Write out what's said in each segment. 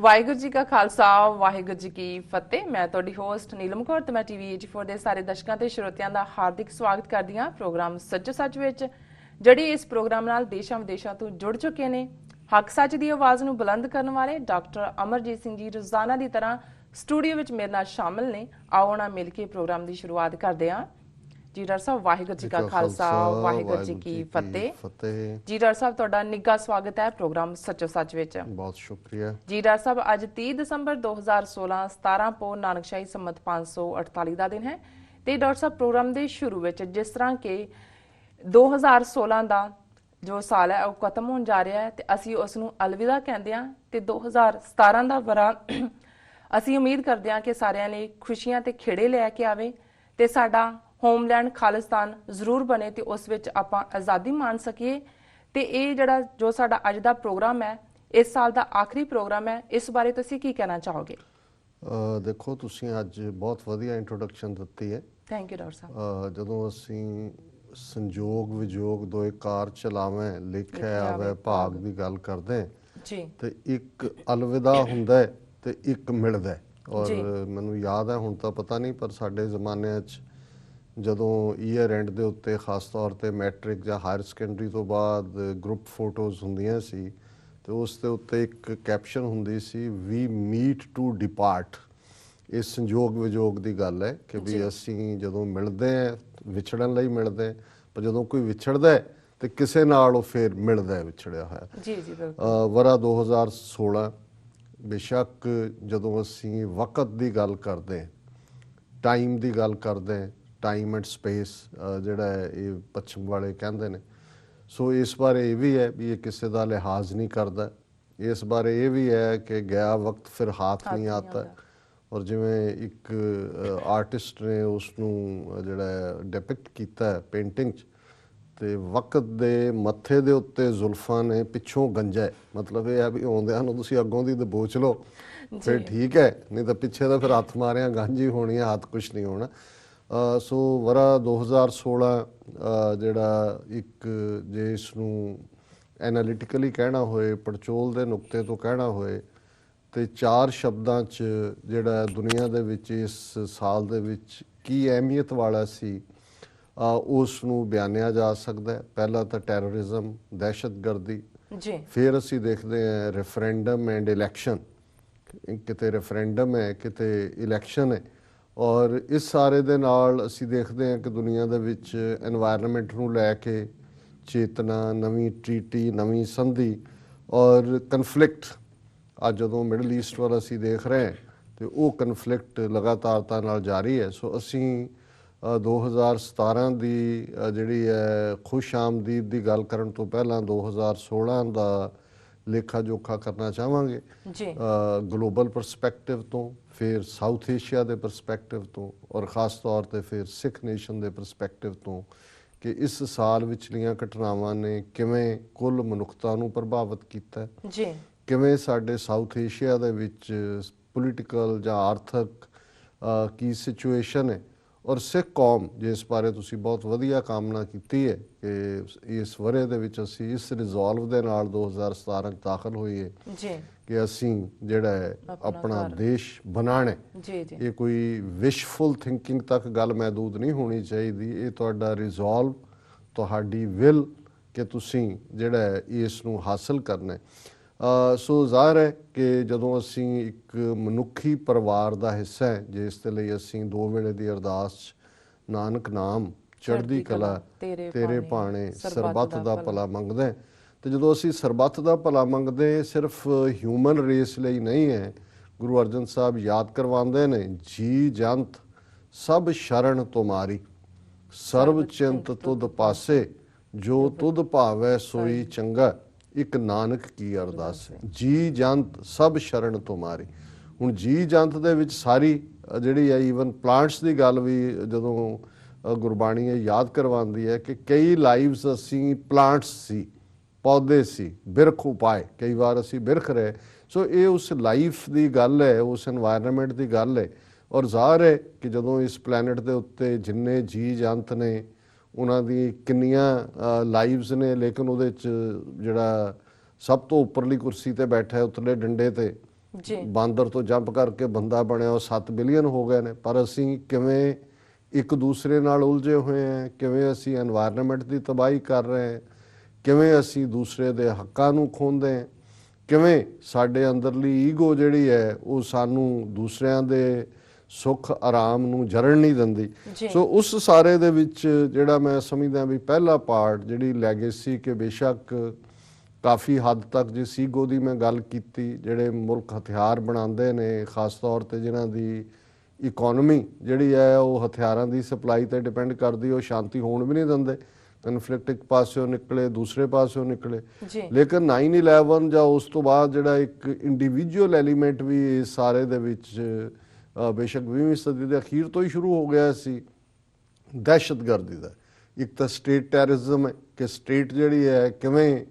ਵਾਹਿਗੁਰੂ ਜੀ ਕਾ ਖਾਲਸਾ, ਵਾਹਿਗੁਰੂ ਜੀ ਕੀ ਫਤਿਹ। ਮੈਂ ਤੁਹਾਡੀ ਹੋਸਟ ਨੀਲਮ ਕੌਰ ਤੇ ਮੈਂ ਟੀਵੀ 84 ਦੇ ਸਾਰੇ ਦਰਸ਼ਕਾਂ ਤੇ ਸਰੋਤਿਆਂ ਦਾ ਹਾਰਦਿਕ ਸਵਾਗਤ ਕਰਦੀ ਹਾਂ ਪ੍ਰੋਗਰਾਮ ਸੱਚ ਸੱਚ ਵਿੱਚ, ਜਿਹੜੇ ਇਸ ਪ੍ਰੋਗਰਾਮ ਨਾਲ ਦੇਸ਼ਾਂ ਵਿਦੇਸ਼ਾਂ ਤੋਂ ਜੁੜ ਚੁੱਕੇ ਨੇ। ਹੱਕ ਸੱਚ ਦੀ ਆਵਾਜ਼ ਨੂੰ ਬੁਲੰਦ ਕਰਨ ਵਾਲੇ ਡਾਕਟਰ ਅਮਰਜੀਤ ਸਿੰਘ ਜੀ ਰੋਜ਼ਾਨਾ ਦੀ ਤਰ੍ਹਾਂ ਸਟੂਡੀਓ ਵਿੱਚ ਮੇਰੇ ਨਾਲ ਸ਼ਾਮਲ ਨੇ। ਆਓ ਨਾ ਮਿਲ ਕੇ ਪ੍ਰੋਗਰਾਮ ਦੀ ਸ਼ੁਰੂਆਤ ਕਰਦੇ ਹਾਂ। ਜੀ ਡਾਕਟਰ ਸਾਹਿਬ ਵਾਹਿਗੁਰੂ ਜੀ ਕਾ ਖਾਲਸਾ ਵਾਹਿਗੁਰੂ ਜੀ ਕੀ ਫਤਿਹ। ਜੀ ਡਾਕਟਰ ਸਾਹਿਬ ਤੁਹਾਡਾ ਨਿੱਘਾ ਸਵਾਗਤ ਹੈ ਪ੍ਰੋਗਰਾਮ ਸੱਚੋ ਸੱਚ ਵਿੱਚ। ਬਹੁਤ ਸ਼ੁਕਰੀਆ। ਜੀ ਡਾਕਟਰ ਸਾਹਿਬ ਅੱਜ 30 ਦਸੰਬਰ 2016 17 ਪੋ ਨਾਨਕਸ਼ਾਹੀ ਸੰਮਤ 548 ਦਾ ਦਿਨ ਹੈ ਤੇ ਡਾਕਟਰ ਸਾਹਿਬ ਪ੍ਰੋਗਰਾਮ ਦੇ ਸ਼ੁਰੂ ਵਿੱਚ ਜਿਸ ਤਰ੍ਹਾਂ ਕਿ 2016 ਦਾ ਜੋ ਸਾਲ ਹੈ ਉਹ ਖਤਮ ਹੋਣ ਜਾ ਰਿਹਾ ਹੈ ਤੇ ਅਸੀਂ ਉਸ ਨੂੰ ਅਲਵਿਦਾ ਕਹਿੰਦੇ ਹਾਂ ਤੇ 2017 ਦਾ ਵਰਾ ਅਸੀਂ ਉਮੀਦ ਕਰਦੇ ਹਾਂ ਕਿ ਸਾਰਿਆਂ ਲਈ ਖੁਸ਼ੀਆਂ ਤੇ ਖੇੜੇ ਲੈ ਕੇ ਆਵੇ ਤੇ ਸਾਡਾ ਹੋਮਲੈਂਡ ਖਾਲਿਸਤਾਨ ਜ਼ਰੂਰ ਬਣੇ ਤੇ ਉਸ ਵਿੱਚ ਆਪਾਂ ਆਜ਼ਾਦੀ ਮਾਣ ਸਕੀਏ। ਤੇ ਇਹ ਜਿਹੜਾ ਜੋ ਸਾਡਾ ਅੱਜ ਦਾ ਪ੍ਰੋਗਰਾਮ ਹੈ ਇਸ ਸਾਲ ਦਾ ਆਖਰੀ ਪ੍ਰੋਗਰਾਮ ਹੈ ਇਸ ਬਾਰੇ ਤੁਸੀਂ ਕੀ ਕਹਿਣਾ ਚਾਹੋਗੇ? ਦੇਖੋ ਤੁਸੀਂ ਅੱਜ ਬਹੁਤ ਵਧੀਆ ਇੰਟਰੋਡਕਸ਼ਨ ਦਿੱਤੀ ਹੈ। Thank you doctor sahib. ਜਦੋਂ ਅਸੀਂ ਸੰਜੋਗ ਵਿਜੋਗ ਦੋਏ ਕਾਰ ਚਲਾਵੇਂ ਲਿਖਿਆ ਆਵੇ ਭਾਗ ਦੀ ਗੱਲ ਕਰਦੇ ਜੀ। ਤੇ ਇੱਕ ਅਲਵਿਦਾ ਹੁੰਦਾ ਤੇ ਇੱਕ ਮਿਲਦਾ। ਔਰ। ਮੈਨੂੰ ਯਾਦ ਹੈ ਹੁਣ ਤਾਂ ਪਤਾ ਨਹੀਂ ਪਰ ਸਾਡੇ ਜ਼ਮਾਨੇ 'ਚ ਜਦੋਂ ਈਅਰ ਐਂਡ ਦੇ ਉੱਤੇ ਖਾਸ ਤੌਰ ਤੇ ਮੈਟ੍ਰਿਕ ਜਾਂ ਹਾਇਰ ਸੈਕੰਡਰੀ ਤੋਂ ਬਾਅਦ ਗਰੁੱਪ ਫੋਟੋਜ਼ ਹੁੰਦੀਆਂ ਸੀ ਤੇ ਉਸ ਦੇ ਉੱਤੇ ਇੱਕ ਕੈਪਸ਼ਨ ਹੁੰਦੀ ਸੀ ਵੀ ਮੀਟ ਟੂ ਡਿਪਾਰਟ ਇਹ ਸੰਜੋਗ ਵਿਜੋਗ ਦੀ ਗੱਲ ਹੈ ਕਿ ਵੀ ਅਸੀਂ ਜਦੋਂ ਮਿਲਦੇ ਹਾਂ ਵਿਛੜਨ ਲਈ ਮਿਲਦੇ ਹਾਂ, ਪਰ ਜਦੋਂ ਕੋਈ ਵਿਛੜਦਾ ਹੈ ਤੇ ਕਿਸੇ ਨਾਲ ਉਹ ਫੇਰ ਮਿਲਦਾ ਹੈ ਵਿਛੜਿਆ ਹੋਇਆ। ਜੀ ਜੀ ਬਿਲਕੁਲ। ਵਰਾ 2016 ਬੇਸ਼ੱਕ ਜਦੋਂ ਅਸੀਂ ਵਕਤ ਦੀ ਗੱਲ ਕਰਦੇ ਟਾਈਮ ਦੀ ਗੱਲ ਕਰਦੇ ਟਾਈਮ ਐਂਡ ਸਪੇਸ ਜਿਹੜਾ ਇਹ ਪੱਛਮ ਵਾਲੇ ਕਹਿੰਦੇ ਨੇ। ਸੋ ਇਸ ਬਾਰੇ ਇਹ ਵੀ ਹੈ ਵੀ ਇਹ ਕਿਸੇ ਦਾ ਲਿਹਾਜ਼ ਨਹੀਂ ਕਰਦਾ। ਇਸ ਬਾਰੇ ਇਹ ਵੀ ਹੈ ਕਿ ਗਿਆ ਵਕਤ ਫਿਰ ਹਾਥ ਨਹੀਂ ਆਤਾ। ਔਰ ਜਿਵੇਂ ਇੱਕ ਆਰਟਿਸਟ ਨੇ ਉਸ ਨੂੰ ਜਿਹੜਾ ਡਿਪਿਕਟ ਕੀਤਾ ਪੇਂਟਿੰਗ 'ਚ ਤੇ ਵਕਤ ਦੇ ਮੱਥੇ ਦੇ ਉੱਤੇ ਜ਼ੁਲਫਾਂ ਨੇ ਪਿੱਛੋਂ ਗੰਜਾ। ਮਤਲਬ ਇਹ ਹੈ ਵੀ ਆਉਂਦਿਆਂ ਨੂੰ ਤੁਸੀਂ ਅੱਗੋਂ ਦੀ ਦਬੋਚ ਲਓ ਫਿਰ ਠੀਕ ਹੈ ਨਹੀਂ ਤਾਂ ਪਿੱਛੇ ਦਾ ਫਿਰ ਹੱਥ ਮਾਰਿਆ ਗਾਂਜੀ ਹੋਣੀ ਹੈ ਹੱਥ ਕੁਛ ਨਹੀਂ ਹੋਣਾ। ਸੋ ਵਰਾ 2016 ਅ, ਜਿਹੜਾ ਇੱਕ ਜੇ ਇਸ ਨੂੰ ਐਨਾਲਿਟਿਕਲੀ ਕਹਿਣਾ ਹੋਏ ਪੜਚੋਲ ਦੇ ਨੁਕਤੇ ਤੋਂ ਕਹਿਣਾ ਹੋਏ ਤੇ ਚਾਰ ਸ਼ਬਦਾਂ 'ਚ ਜਿਹੜਾ ਦੁਨੀਆ ਦੇ ਵਿੱਚ ਇਸ ਸਾਲ ਦੇ ਵਿੱਚ ਕੀ ਅਹਿਮੀਅਤ ਵਾਲਾ ਸੀ ਉਸ ਨੂੰ ਬਿਆਨਿਆ ਜਾ ਸਕਦਾ ਹੈ। ਪਹਿਲਾ ਤਾਂ ਟੈਰਰਿਜ਼ਮ ਦਹਿਸ਼ਤਗਰਦੀ ਜੀ। ਫਿਰ ਅਸੀਂ ਦੇਖਦੇ ਹਾਂ ਰੈਫਰੈਂਡਮ ਐਂਡ ਇਲੈਕਸ਼ਨ। ਕਿਤੇ ਰੈਫਰੈਂਡਮ ਹੈ ਕਿਤੇ ਇਲੈਕਸ਼ਨ ਹੈ। ਔਰ ਇਸ ਸਾਰੇ ਦੇ ਨਾਲ ਅਸੀਂ ਦੇਖਦੇ ਹਾਂ ਕਿ ਦੁਨੀਆ ਦੇ ਵਿੱਚ এনवायरमेंट ਨੂੰ ਲੈ ਕੇ ਚੇਤਨਾ, ਨਵੀਂ ਟ੍ਰੀਟੀ ਨਵੀਂ ਸੰਧੀ ਔਰ ਕਨਫਲਿਕਟ ਅੱਜ ਜਦੋਂ ਮਿਡਲ ਈਸਟ ਵੱਲ ਅਸੀਂ ਦੇਖ ਰਹੇ ਹਾਂ, ਤੇ ਉਹ ਕਨਫਲਿਕਟ ਲਗਾਤਾਰਤਾ ਨਾਲ ਜਾਰੀ ਹੈ। ਸੋ ਅਸੀਂ 2017 ਦੀ ਜਿਹੜੀ ਹੈ ਖੁਸ਼ ਖੁਸ਼ਾਮਦੀਦ ਦੀ ਗੱਲ ਕਰਨ ਤੋਂ ਪਹਿਲਾਂ 2016 ਦਾ ਲੇਖਾ ਜੋਖਾ ਕਰਨਾ ਚਾਹਾਂਗੇ। ਜੀ। ਗਲੋਬਲ ਪਰਸਪੈਕਟਿਵ ਤੋਂ ਫਿਰ ਸਾਊਥ ਏਸ਼ੀਆ ਦੇ ਪਰਸਪੈਕਟਿਵ ਤੋਂ ਔਰ ਖਾਸ ਤੌਰ ਤੇ ਫਿਰ ਸਿੱਖ ਨੇਸ਼ਨ ਦੇ ਪਰਸਪੈਕਟਿਵ ਤੋਂ ਕਿ ਇਸ ਸਾਲ ਵਿਚਲੀਆਂ ਘਟਨਾਵਾਂ ਨੇ ਕਿਵੇਂ ਕੁੱਲ ਮਨੁੱਖਤਾ ਨੂੰ ਪ੍ਰਭਾਵਿਤ ਕੀਤਾ। ਜੀ। ਕਿਵੇਂ ਸਾਡੇ ਸਾਊਥ ਏਸ਼ੀਆ ਦੇ ਵਿੱਚ ਪੋਲੀਟੀਕਲ ਜਾਂ ਆਰਥਿਕ ਕੀ ਸਿਚੁਏਸ਼ਨ ਹੈ। ਔਰ ਸਿੱਖ ਕੌਮ ਜਿਸ ਬਾਰੇ ਤੁਸੀਂ ਬਹੁਤ ਵਧੀਆ ਕਾਮਨਾ ਕੀਤੀ ਹੈ ਕਿ ਇਸ ਵਰੇ ਦੇ ਵਿੱਚ ਅਸੀਂ ਇਸ ਰਿਜ਼ੋਲਵ ਦੇ ਨਾਲ 2017 ਚ ਦਾਖਲ ਹੋਈਏ ਜੀ। ਕਿ ਅਸੀਂ ਜਿਹੜਾ ਹੈ ਆਪਣਾ ਦੇਸ਼ ਬਣਾਣਾ। ਜੀ ਜੀ। ਇਹ ਕੋਈ ਵਿਸ਼ਫੁਲ ਥਿੰਕਿੰਗ ਤੱਕ ਗੱਲ ਮਹਦੂਦ ਨਹੀਂ ਹੋਣੀ ਚਾਹੀਦੀ। ਇਹ ਤੁਹਾਡਾ ਰਿਜ਼ੋਲਵ ਤੁਹਾਡੀ ਵਿਲ ਕਿ ਤੁਸੀਂ ਜਿਹੜਾ ਇਸ ਨੂੰ ਹਾਸਲ ਕਰਨਾ ਹੈ। ਸੋ ਜ਼ਾਹਰ ਹੈ ਕਿ ਜਦੋਂ ਅਸੀਂ ਇੱਕ ਮਨੁੱਖੀ ਪਰਿਵਾਰ ਦਾ ਹਿੱਸਾ ਹੈ ਜਿਸ ਦੇ ਲਈ ਅਸੀਂ ਦੋ ਵੇਲੇ ਦੀ ਅਰਦਾਸ 'ਚ ਨਾਨਕ ਨਾਮ ਚੜ੍ਹਦੀ ਕਲਾ ਤੇਰੇ ਭਾਣੇ, ਸਰਬੱਤ ਦਾ ਭਲਾ। ਮੰਗਦੇ ਹਾਂ। ਤੇ ਜਦੋਂ ਅਸੀਂ ਸਰਬੱਤ ਦਾ ਭਲਾ ਮੰਗਦੇ ਸਿਰਫ ਹਿਊਮਨ ਰੇਸ ਲਈ ਨਹੀਂ ਹੈ ਗੁਰੂ ਅਰਜਨ ਸਾਹਿਬ ਯਾਦ ਕਰਵਾਉਂਦੇ ਨੇ ਜੀ ਜੰਤ ਸਭ ਸ਼ਰਨ ਤੁਮਾਰੀ ਸਰਬ ਚਿੰਤ ਤੁਧ ਪਾਸੇ ਜੋ ਤੁਧ ਭਾਵੈ ਸੋਈ ਚੰਗਾ। ਇੱਕ ਨਾਨਕ ਕੀ ਅਰਦਾਸ ਹੈ? ਜੀ ਜੰਤ ਸਭ ਸ਼ਰਨ ਤੁਮਾਰੀ ਹੁਣ ਜੀ ਜੰਤ ਦੇ ਵਿੱਚ ਸਾਰੀ ਜਿਹੜੀ ਹੈ ਈਵਨ ਪਲਾਂਟਸ ਦੀ ਗੱਲ ਵੀ ਜਦੋਂ ਗੁਰਬਾਣੀ ਇਹ ਯਾਦ ਕਰਵਾਉਂਦੀ ਹੈ ਕਿ ਕਈ ਲਾਈਵਸ ਅਸੀਂ ਪਲਾਂਟਸ ਸੀ ਪੌਦੇ ਸੀ ਬਿਰਖ ਉਪਾਏ। ਕਈ ਵਾਰ ਅਸੀਂ ਬਿਰਖ ਰਹੇ। ਸੋ ਇਹ ਉਸ ਲਾਈਫ ਦੀ ਗੱਲ ਹੈ ਉਸ এনवायरमेंट ਦੀ ਗੱਲ ਹੈ। ਔਰ ਜ਼ਾਹਰ ਹੈ ਕਿ ਜਦੋਂ ਇਸ ਪਲੈਨਟ ਦੇ ਉੱਤੇ ਜਿੰਨੇ ਜੀ ਜੰਤ ਨੇ ਉਹਨਾਂ ਦੀ ਕਿੰਨੀਆਂ ਲਾਈਵਸ ਨੇ ਲੇਕਿਨ ਉਹਦੇ ਵਿੱਚ ਜਿਹੜਾ ਸਭ ਤੋਂ ਉੱਪਰਲੀ ਕੁਰਸੀ ਤੇ ਬੈਠਾ ਹੈ ਉਤਲੇ ਡੰਡੇ ਤੇ ਜੀ। ਬਾਂਦਰ ਤੋਂ ਜੰਪ ਕਰਕੇ ਬੰਦਾ ਬਣਿਆ ਉਹ 7 ਬਿਲੀਅਨ ਹੋ ਗਏ ਨੇ। ਪਰ ਅਸੀਂ ਕਿਵੇਂ ਇੱਕ ਦੂਸਰੇ ਨਾਲ ਉਲਝੇ ਹੋਏ ਆ ਕਿਵੇਂ ਅਸੀਂ এনवायरमेंट ਦੀ ਤਬਾਹੀ ਕਰ ਰਹੇ ਹਾਂ ਕਿਵੇਂ ਅਸੀਂ ਦੂਸਰੇ ਦੇ ਹੱਕਾਂ ਨੂੰ ਖੋਹਦੇ ਹਾਂ ਕਿਵੇਂ ਸਾਡੇ ਅੰਦਰਲੀ ਈਗੋ ਜਿਹੜੀ ਹੈ ਉਹ ਸਾਨੂੰ ਦੂਸਰਿਆਂ ਦੇ ਸੁੱਖ ਆਰਾਮ ਨੂੰ ਜਰਣ ਨਹੀਂ ਦਿੰਦੀ। ਜੀ। ਸੋ ਉਸ ਸਾਰੇ ਦੇ ਵਿੱਚ ਜਿਹੜਾ ਮੈਂ ਸਮਝਦਾ ਵੀ ਪਹਿਲਾ ਪਾਰਟ ਜਿਹੜੀ ਲੈਗੇਸੀ ਕਿ ਬੇਸ਼ੱਕ ਕਾਫੀ ਹੱਦ ਤੱਕ ਜਿਸ ਈਗੋ ਦੀ ਮੈਂ ਗੱਲ ਕੀਤੀ ਜਿਹੜੇ ਮੁਲਕ ਹਥਿਆਰ ਬਣਾਉਂਦੇ ਨੇ ਖਾਸ ਤੌਰ ਤੇ ਜਿਨ੍ਹਾਂ ਦੀ ਇਕਨੋਮੀ ਜਿਹੜੀ ਹੈ ਉਹ ਹਥਿਆਰਾਂ ਦੀ ਸਪਲਾਈ ਤੇ ਡਿਪੈਂਡ ਕਰਦੀ ਉਹ ਸ਼ਾਂਤੀ ਹੋਣ ਵੀ ਨਹੀਂ ਦਿੰਦੇ। ਕਨਫਲਿਕਟ ਇੱਕ ਪਾਸਿਓਂ ਨਿਕਲੇ ਦੂਸਰੇ ਪਾਸਿਓਂ ਨਿਕਲੇ। ਜੀ। ਲੇਕਿਨ 9/11 ਜਾਂ ਉਸ ਤੋਂ ਬਾਅਦ ਜਿਹੜਾ ਇੱਕ ਇੰਡੀਵਿਜੂਅਲ ਐਲੀਮੈਂਟ ਵੀ ਸਾਰੇ ਦੇ ਵਿੱਚ ਬੇਸ਼ੱਕ 20ਵੀਂ ਸਦੀ ਦੇ ਅਖੀਰ ਤੋਂ ਹੀ ਸ਼ੁਰੂ ਹੋ ਗਿਆ ਸੀ। ਦਹਿਸ਼ਤਗਰਦੀ ਦਾ। ਇੱਕ ਤਾਂ ਸਟੇਟ ਟੈਰਰਿਜ਼ਮ ਹੈ ਕਿ ਸਟੇਟ ਜਿਹੜੀ ਹੈ ਕਿਵੇਂ